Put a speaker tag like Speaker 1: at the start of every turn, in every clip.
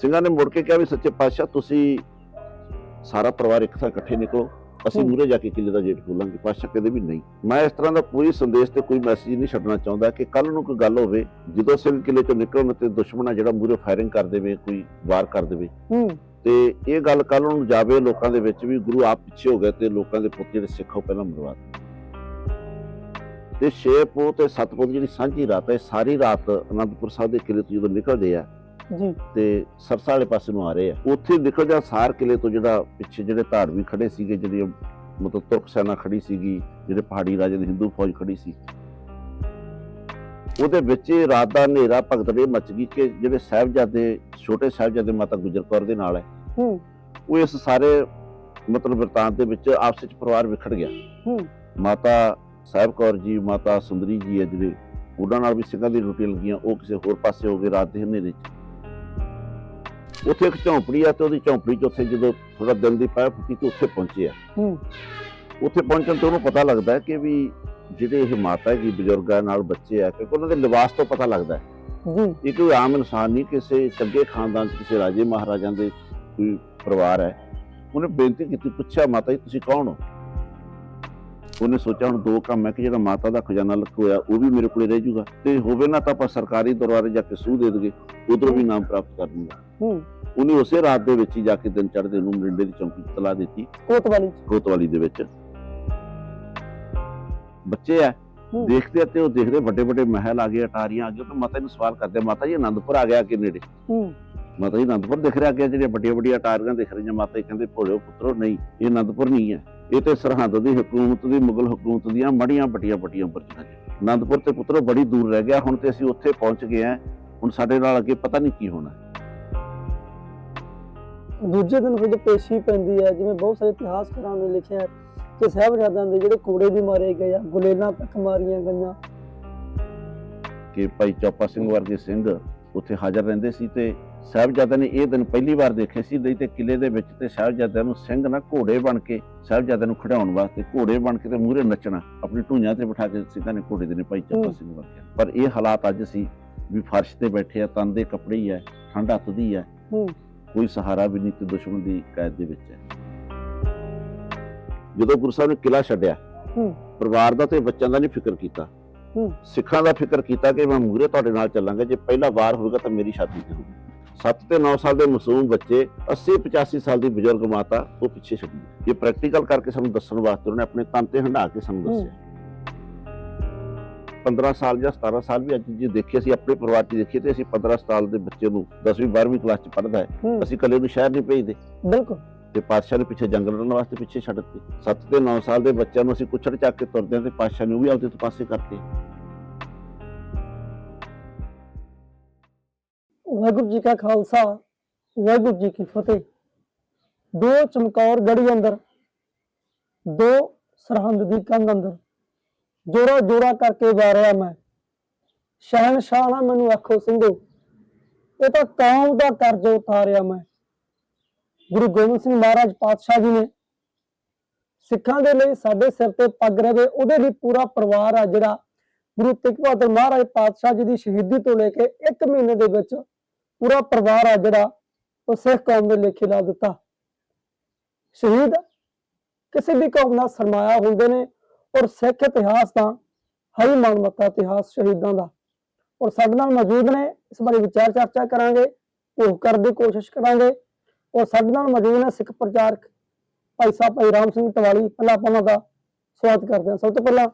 Speaker 1: ਸਿੰਘਾਂ ਨੇ ਮੁੜ ਕੇ ਕਿਹਾ ਵੀ ਸੱਚੇ ਪਾਤਸ਼ਾਹ ਤੁਸੀਂ ਸਾਰਾ ਪਰਿਵਾਰ ਇੱਕ ਥਾਂ ਇਕੱਠੇ ਨਿਕਲੋ ਅਸੀਂ। ਮੂਰੇ ਜਾ ਕੇ ਕਿਲੇ ਦਾ ਗੇਟ ਖੋਲਾਂਗੇ ਪਾਤਸ਼ਾਹ ਕਹਿੰਦੇ ਵੀ ਨਹੀਂ ਮੈਂ ਇਸ ਤਰ੍ਹਾਂ ਦਾ ਕੋਈ ਸੰਦੇਸ਼ ਤੇ ਕੋਈ ਮੈਸੇਜ ਨਹੀਂ ਛੱਡਣਾ ਚਾਹੁੰਦਾ ਕਿ ਕੱਲ ਨੂੰ ਕੋਈ ਗੱਲ ਹੋਵੇ ਜਦੋਂ ਸਿੰਘ ਕਿਲੇ ਚੋਂ ਨਿਕਲਣ ਤੇ ਦੁਸ਼ਮਣ ਜਿਹੜਾ ਮੂਰੇ ਫਾਇਰਿੰਗ ਕਰ ਦੇਵੇ ਕੋਈ ਵਾਰ ਕਰ ਦੇਵੇ ਤੇ ਇਹ ਗੱਲ ਕੱਲ ਨੂੰ ਜਾਵੇ ਲੋਕਾਂ ਦੇ ਵਿੱਚ ਵੀ ਗੁਰੂ ਆਪ ਪਿੱਛੇ ਹੋ ਗਏ ਤੇ ਲੋਕਾਂ ਦੇ ਪੁੱਤ ਜਿਹੜੇ ਸਿੱਖ ਪਹਿਲਾਂ ਮਰਵਾ। ਤੇ ਛੇ ਪੋ ਤੇ ਸੱਤ ਪੋ ਜਿਹੜੀ ਸਾਂਝੀ ਰਾਤ ਹੈ ਸਾਰੀ ਰਾਤ ਅਨੰਦਪੁਰ ਸਾਹਿਬ ਦੇ ਕਿਲੇ ਤੋਂ ਜਦੋਂ ਨਿਕਲਦੇ ਆ
Speaker 2: ਜੀ।
Speaker 1: ਤੇ ਸਰਸਾ ਵਾਲੇ ਪਾਸੇ ਨੂੰ ਆ ਰਹੇ ਆ। ਉੱਥੇ ਨਿਕਲ ਜਾ ਸਾਰ ਕਿਲੇ ਤੋਂ ਜਿਹੜਾ ਪਿੱਛੇ ਜਿਹੜੇ ਧਾੜਵੀ ਖੜੇ ਸੀਗੇ ਜਿਹੜੀ ਮਤਲਬ ਤੁਰਕ ਸੈਨਾ ਖੜੀ ਸੀਗੀ ਜਿਹੜੇ ਪਹਾੜੀ ਰਾਜੇ ਦੀ ਹਿੰਦੂ ਫੌਜ ਖੜੀ ਸੀ। ਉਹਦੇ ਵਿੱਚ ਰਾਤ ਦਾ ਹਨੇਰਾ ਭਗਦੜੇ ਮਚ ਗਈ ਕਿ ਜਿਹੜੇ ਸਾਹਿਬਜ਼ਾਦੇ ਛੋਟੇ ਸਾਹਿਬਜ਼ਾਦੇ ਮਾਤਾ ਗੁਜਰ ਕੌਰ ਦੇ ਨਾਲ ਹੈ।
Speaker 2: ਹੂੰ।
Speaker 1: ਉਹ ਇਸ ਸਾਰੇ ਮਤਲਬ ਵਰਤਾਂਤ ਦੇ ਵਿੱਚ ਆਪਸ ਵਿੱਚ ਪਰਿਵਾਰ ਵਿਖੜ ਗਿਆ।
Speaker 2: ਹੂੰ।
Speaker 1: ਮਾਤਾ ਸਾਹਿਬ ਕੌਰ ਜੀ ਮਾਤਾ ਸੁੰਦਰੀ ਜੀ ਜਿਹੜੇ ਉਹਨਾਂ ਨਾਲ ਵੀ ਸਿੰਘਾਂ ਦੀ ਡਿਊਟੀ ਲੱਗੀਆਂ। ਉਹ ਕਿਸੇ ਹੋਰ ਪਾਸੇ ਹੋ ਗਏ ਰਾਤ ਦੇ ਹਨੇਰੇ 'ਚ। ਉੱਥੇ ਇੱਕ ਝੌਂਪੜੀ ਆ ਤੇ ਉਹਦੀ ਝੌਂਪੜੀ 'ਚ ਉੱਥੇ ਜਦੋਂ ਥੋੜਾ ਦਿਨ ਦੀ ਪਾਇਆ ਫੁੱਟੀ ਤੇ ਉੱਥੇ ਪਹੁੰਚੇ ਆ।
Speaker 2: ਹੂੰ।
Speaker 1: ਉੱਥੇ ਪਹੁੰਚਣ ਤੇ ਉਹਨੂੰ ਪਤਾ ਲੱਗਦਾ ਕਿ ਵੀ ਜਿਹੜੇ ਇਹ ਮਾਤਾ ਹੈਗੀ ਬਜ਼ੁਰਗਾਂ ਨਾਲ ਬੱਚੇ ਆ ਕਿਉਂਕਿ ਉਹਨਾਂ ਦੇ ਲਿਬਾਸ ਤੋਂ ਪਤਾ ਲੱਗਦਾ
Speaker 2: ਜੀ।
Speaker 1: ਇਹ ਕੋਈ ਆਮ ਇਨਸਾਨ ਨਹੀਂ ਕਿਸੇ ਚੰਗੇ ਖਾਨਦਾਨ 'ਚ ਕਿਸੇ ਰਾਜੇ ਮਹਾਰਾਜਾਂ ਦੇ ਕੋਈ ਪਰਿਵਾਰ ਹੈ। ਉਹਨੇ ਬੇਨਤੀ ਕੀਤੀ ਪੁੱਛਿਆ ਮਾਤਾ ਜੀ ਤੁਸੀਂ ਕੌਣ ਹੋ? ਉਹਨੇ ਸੋਚਿਆ ਹੁਣ ਦੋ ਕੰਮ ਹੈ ਕਿ ਜਿਹੜਾ ਮਾਤਾ ਦਾ ਖਜ਼ਾਨਾ ਲੁਕੋਇਆ ਉਹ ਵੀ ਮੇਰੇ ਕੋਲੇ ਰਹਿ ਜਾਊਗਾ। ਤੇ ਹੋਵੇ ਨਾ ਤਾਂ ਆਪਾਂ ਸਰਕਾਰੀ ਦਰਬਾਰੇ ਜਾ ਕੇ ਸੂਹ ਦੇ ਦਗੇ ਉਧਰੋਂ ਵੀ ਨਾਮ ਪ੍ਰਾਪਤ ਕਰ ਲੂੰਗਾ
Speaker 2: ਹੂੰ।
Speaker 1: ਉਹਨੇ ਉਸੇ ਰਾਤ ਦੇ ਵਿੱਚ ਹੀ ਜਾ ਕੇ ਦਿਨ ਚੜ੍ਹਦੇ ਨੂੰ ਮਰਿੰਡੇ ਦੀ ਚੌਂਕੀ ਤਲਾ ਦਿੱਤੀ।
Speaker 2: ਕੋਤਵਾਲੀ
Speaker 1: ਕੋਤਵਾਲੀ ਦੇ ਵਿੱਚ। ਬੱਚੇ ਆ। ਦੇਖਦੇ ਆ ਤੇ ਉਹ ਦੇਖਦੇ ਵੱਡੇ ਵੱਡੇ ਮਹਿਲ ਆ ਗਏ ਅਟਾਰੀਆਂ ਆ ਗਏ ਤਾਂ ਮਾਤਾ ਨੂੰ ਸਵਾਲ ਕਰਦੇ ਮਾਤਾ ਜੀ ਆਨੰਦਪੁਰ ਆ ਗਿਆ ਕਿ ਨੇੜੇ?
Speaker 2: ਹੂੰ।
Speaker 1: ਮਾਤਾ ਜੀ ਆਨੰਦਪੁਰ ਦਿਖ ਰਿਹਾ ਕਿ ਜਿਹੜੀਆਂ ਵੱਡੀਆਂ ਵੱਡੀਆਂ ਅਟਾਰੀਆਂ ਦਿਖ ਰਹੀਆਂ ਮਾਤਾ ਜੀ ਕਹਿੰਦੇ ਭੋਲਿਓ ਪੁੱਤਰੋ ਨਹੀਂ ਇਹ ਆਨੰਦਪੁਰ ਨਹੀਂ ਹੈ। ਇਹ ਤੇ ਸਰਹੰਦ ਦੀ ਹਕੂਮਤ ਦੀ ਮੁਗਲ ਹਕੂਮਤ ਦੀਆਂ ਮੜੀਆਂ ਵੱਡੀਆਂ ਵੱਡੀਆਂ ਬਰਜੀਆਂ ਨੇ ਆਨੰਦਪੁਰ ਤੇ ਪੁੱਤਰੋ ਬੜੀ ਦੂਰ ਰਹਿ ਗਿਆ ਹੁਣ ਤੇ ਅਸੀਂ ਉੱਥੇ ਪਹੁੰਚ ਗਏ ਆ ਹੁਣ ਸਾਡੇ ਨਾਲ ਅੱਗੇ ਪਤਾ ਨਹੀਂ ਕੀ ਹੋਣਾ।
Speaker 2: ਦੂਜੇ ਦਿਨ ਫਿਰ ਪੇਸ਼ੀ ਪੈਂਦੀ ਹੈ ਜਿਵੇਂ ਬਹੁਤ ਸਾਰੇ ਇਤਿਹਾਸਕਾਰਾਂ ਨੇ ਲਿਖਿਆ ਹੈ ਕਿ ਸਾਹਿਬਜ਼ਾਦਿਆਂ ਦੇ ਜਿਹੜੇ ਕੋੜੇ ਵੀ ਮਾਰੇ ਗਏ ਆ ਗੁਲੇਲਾਂ ਤੱਕ ਮਾਰੀਆਂ ਗਈਆਂ।
Speaker 1: ਕਿ ਭਾਈ ਚੌਪਾ ਸਿੰਘ ਵਰਗੇ ਸਿੰਘ ਉੱਥੇ ਹਾਜ਼ਰ ਰਹਿੰਦੇ ਸੀ ਤੇ ਸਾਹਿਬਜ਼ਾਦਿਆਂ ਨੇ ਇਹ ਦਿਨ ਪਹਿਲੀ ਵਾਰ ਦੇਖੇ ਸੀ ਨਹੀਂ ਤੇ ਕਿਲੇ ਦੇ ਵਿੱਚ ਤੇ ਸਾਹਿਬਜ਼ਾਦਿਆਂ ਨੂੰ ਸਿੰਘ ਨਾ ਘੋੜੇ ਬਣ ਕੇ ਸਾਹਿਬਜ਼ਾਦਿਆਂ ਨੂੰ ਖਿਡਾਉਣ ਵਾਸਤੇ ਘੋੜੇ ਬਣ ਕੇ ਤੇ ਮੂਹਰੇ ਨੱਚਣਾ ਆਪਣੀ ਢੂੰਜਾਂ ਤੇ ਬਿਠਾ ਕੇ ਸਿੰਘਾਂ ਨੇ ਘੋੜੇ ਦੇ ਨੇ ਭਾਈ ਚੌਪਾ। ਸਿੰਘ ਵਰਗੇ ਪਰ ਇਹ ਹਾਲਾਤ ਅੱਜ ਸੀ ਵੀ ਫਰਸ਼ ਤੇ ਬੈਠੇ ਆ ਤਨ ਦੇ ਕੱਪੜੇ ਹੀ ਆ ਠੰਡ ਹੱਥਦੀ ਆ ਕੋਈ ਸਹਾਰਾ ਵੀ ਨਹੀਂ ਤੇ ਦੁਸ਼ਮਣ ਦੀ ਕੈਦ ਦੇ ਵਿੱਚ ਹੈ ਜਦੋਂ ਗੁਰੂ ਸਾਹਿਬ ਨੇ ਕਿਲਾ ਛੱਡਿਆ। ਪਰਿਵਾਰ ਦਾ ਤੇ ਬੱਚਿਆਂ ਦਾ ਨਹੀਂ ਫਿਕਰ ਕੀਤਾ। ਸਿੱਖਾਂ ਦਾ ਫਿਕਰ ਕੀਤਾ ਕਿ ਮੈਂ ਮੂਰੇ ਤੁਹਾਡੇ ਨਾਲ ਚੱਲਾਂਗਾ ਜੇ ਪਹਿਲਾ ਵਾਰ ਹੋਵੇਗਾ ਤਾਂ ਮੇਰੀ ਤੇ ਹੋਊਗੀ 7 ਤੇ 9 ਸਾਲ ਦੇ ਮਾਸੂਮ ਬੱਚੇ 80 85 ਸਾਲ ਦੀ ਬਜ਼ੁਰਗ ਮਾਤਾ ਉਹ ਪਿੱਛੇ ਛੱਡੀ ਇਹ ਪ੍ਰੈਕਟੀਕਲ ਕਰਕੇ ਸਾਨੂੰ ਦੱਸਣ ਵਾਸਤੇ ਉਹਨੇ ਆਪਣੇ ਤਨ ਤੇ ਹੰਢਾ ਕੇ ਸਾਨੂੰ। ਦੱਸਿਆ। 15 ਸਾਲ ਜਾਂ 17 ਸਾਲ ਵੀ ਅੱਜ ਜੇ ਦੇਖੀਏ ਅਸੀਂ ਆਪਣੇ ਪਰਿਵਾਰ 'ਚ ਦੇਖੀਏ ਤੇ ਅਸੀਂ 15 ਸਾਲ ਦੇ ਬੱਚੇ ਨੂੰ 10ਵੀਂ 12ਵੀਂ ਕਲਾਸ 'ਚ ਪੜ੍ਹਦਾ ਹੈ। ਅਸੀਂ ਕੱਲੇ ਨੂੰ ਸ਼ਹਿਰ ਨਹੀਂ ਭੇਜਦੇ।
Speaker 2: ਬਿਲਕੁਲ।
Speaker 1: ਤੇ ਪਾਤਸ਼ਾਹ ਨੇ ਪਿੱਛੇ ਜੰਗ ਲੜਨ ਵਾਸਤੇ ਪਿੱਛੇ ਛੱਡ ਦਿੱਤੇ। 7 ਤੇ 9 ਸਾਲ ਦੇ ਬੱਚਿਆਂ ਨੂੰ ਅਸੀਂ ਕੁੱਛੜ ਚੱਕ ਕੇ ਤੁਰਦੇ ਹਾਂ ਤੇ ਪਾਤਸ਼ਾਹ ਨੇ ਵੀ ਆਪਦੇ ਤੋਂ ਪਾਸੇ ਕਰਤੇ
Speaker 2: ਵਾਹਿਗੁਰੂ ਜੀ ਕਾ ਖਾਲਸਾ, ਵਾਹਿਗੁਰੂ ਜੀ ਕੀ ਫਤਿਹ। ਦੋ ਚਮਕੌਰ ਗੜੀ ਅੰਦਰ, ਦੋ ਸਰਹੰਦ ਦੀ ਕੰਧ ਅੰਦਰ ਜੋੜਾ ਜੋੜਾ ਕਰਕੇ ਵਾਰਿਆ ਮੈਂ। ਸ਼ਹਿਨਸ਼ਾਹ ਨਾ ਮੈਨੂੰ ਆਖੋ ਸਿੰਘੋ ਇਹ ਤਾਂ ਕੌਮ ਦਾ ਕਰਜ਼ ਉਤਾਰਿਆ ਮੈਂ। ਗੁਰੂ ਗੋਬਿੰਦ ਸਿੰਘ ਮਹਾਰਾਜ ਪਾਤਸ਼ਾਹ ਜੀ ਨੇ, ਸਿੱਖਾਂ ਦੇ ਲਈ ਸਾਡੇ ਸਿਰ ਤੇ ਪੱਗ ਰਵੇ, ਉਹਦੇ ਲਈ ਪੂਰਾ ਪਰਿਵਾਰ ਆ ਜਿਹੜਾ ਗੁਰੂ ਤੇਗ ਬਹਾਦਰ ਮਹਾਰਾਜ ਪਾਤਸ਼ਾਹ ਜੀ ਦੀ ਸ਼ਹੀਦੀ ਤੋਂ ਲੈ ਕੇ 1 ਮਹੀਨੇ ਦੇ ਵਿੱਚ ਪੂਰਾ ਪਰਿਵਾਰ ਆ ਜਿਹੜਾ ਉਹ ਸਿੱਖ ਕੌਮ ਦੇ ਲੇਖੇ ਲਾ ਦਿੱਤਾ। ਸ਼ਹੀਦ ਕਿਸੇ ਵੀ ਕੌਮ ਦਾ ਸਰਮਾਇਆ ਹੁੰਦੇ ਨੇ ਔਰ ਸਿੱਖ ਇਤਿਹਾਸ ਦਾ ਹਈ ਮਾਨਮਤਾ ਇਤਿਹਾਸ ਸ਼ਹੀਦਾਂ ਦਾ। ਔਰ ਸਾਡੇ ਨਾਲ ਮੌਜੂਦ ਨੇ ਇਸ ਬਾਰੇ ਵਿਚਾਰ ਚਰਚਾ ਕਰਾਂਗੇ ਉਹ ਕਰਨ ਦੀ ਕੋਸ਼ਿਸ਼ ਕਰਾਂਗੇ। ਔਰ ਸਾਡੇ ਨਾਲ ਮੌਜੂਦ ਨੇ ਸਿੱਖ ਪ੍ਰਚਾਰਕ ਭਾਈ ਸਾਹਿਬ ਭਾਈ ਰਾਮ ਸਿੰਘ ਤਵਾਲੀ ਪਹਿਲਾਂ ਆਪਾਂ ਉਹਨਾਂ ਦਾ ਸਵਾਗਤ ਕਰਦੇ ਹਾਂ। ਸਭ ਤੋਂ ਪਹਿਲਾਂ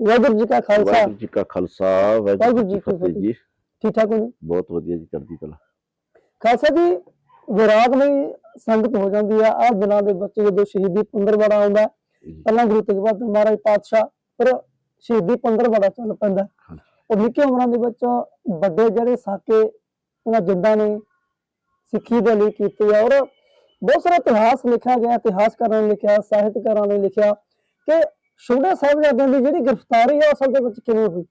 Speaker 2: ਵਾਹਿਗੁਰੂ ਜੀ ਕਾ ਖਾਲਸਾ।
Speaker 1: ਵਾਹਿਗੁਰੂ ਜੀ ਕਾ ਖਾਲਸਾ ਵਾਹਿਗੁਰੂ ਜੀ ਕੀ ਫਤਿਹ ਜੀ।
Speaker 2: ਠੀਕ ਠਾਕ ਹੋ ਜੀ?
Speaker 1: ਬਹੁਤ ਵਧੀਆ ਜੀ ਚੜ੍ਹਦੀ ਕਲਾ।
Speaker 2: ਖਾਲਸਾ ਜੀ ਵਿਰਾਗਮਈ ਸੰਗਤ ਹੋ ਜਾਂਦੀ ਆ। ਆ ਦਿਨਾਂ ਦੇ ਵਿੱਚ ਜਦੋਂ ਸ਼ਹੀਦੀ ਪੰਦਰਵਾੜਾ ਆਉਂਦਾ। ਪਹਿਲਾਂ ਗੁਰੂ ਤੇਗ ਬਹਾਦਰ ਮਹਾਰਾਜ ਪਾਤਸ਼ਾਹ ਫਿਰ ਸ਼ਹੀਦੀ ਪੰਦਰਵਾੜਾ ਚੱਲ ਪੈਂਦਾ। ਉਹ ਨਿੱਕੀ ਉਮਰਾਂ ਦੇ ਵਿੱਚ ਵੱਡੇ ਜਿਹੜੇ ਸਾਕੇ ਉਹਨਾਂ ਜਿੰਦਾਂ ਨੇ ਸਿੱਖੀ ਦੇ ਲਈ ਕੀਤੇ ਔਰ ਬਹੁਤ ਸਾਰਾ ਇਤਿਹਾਸ ਲਿਖਿਆ ਗਿਆ ਇਤਿਹਾਸਕਾਰਾਂ ਨੇ ਲਿਖਿਆ ਸਾਹਿਤਕਾਰਾਂ ਨੇ ਲਿਖਿਆ ਕਿ ਛੋਟੇ ਸਾਹਿਬਜ਼ਾਦਿਆਂ ਦੀ ਜਿਹੜੀ ਗ੍ਰਿਫਤਾਰੀ ਹੈ ਅਸਲ ਦੇ ਵਿੱਚ ਕਿਵੇਂ ਹੋਈ?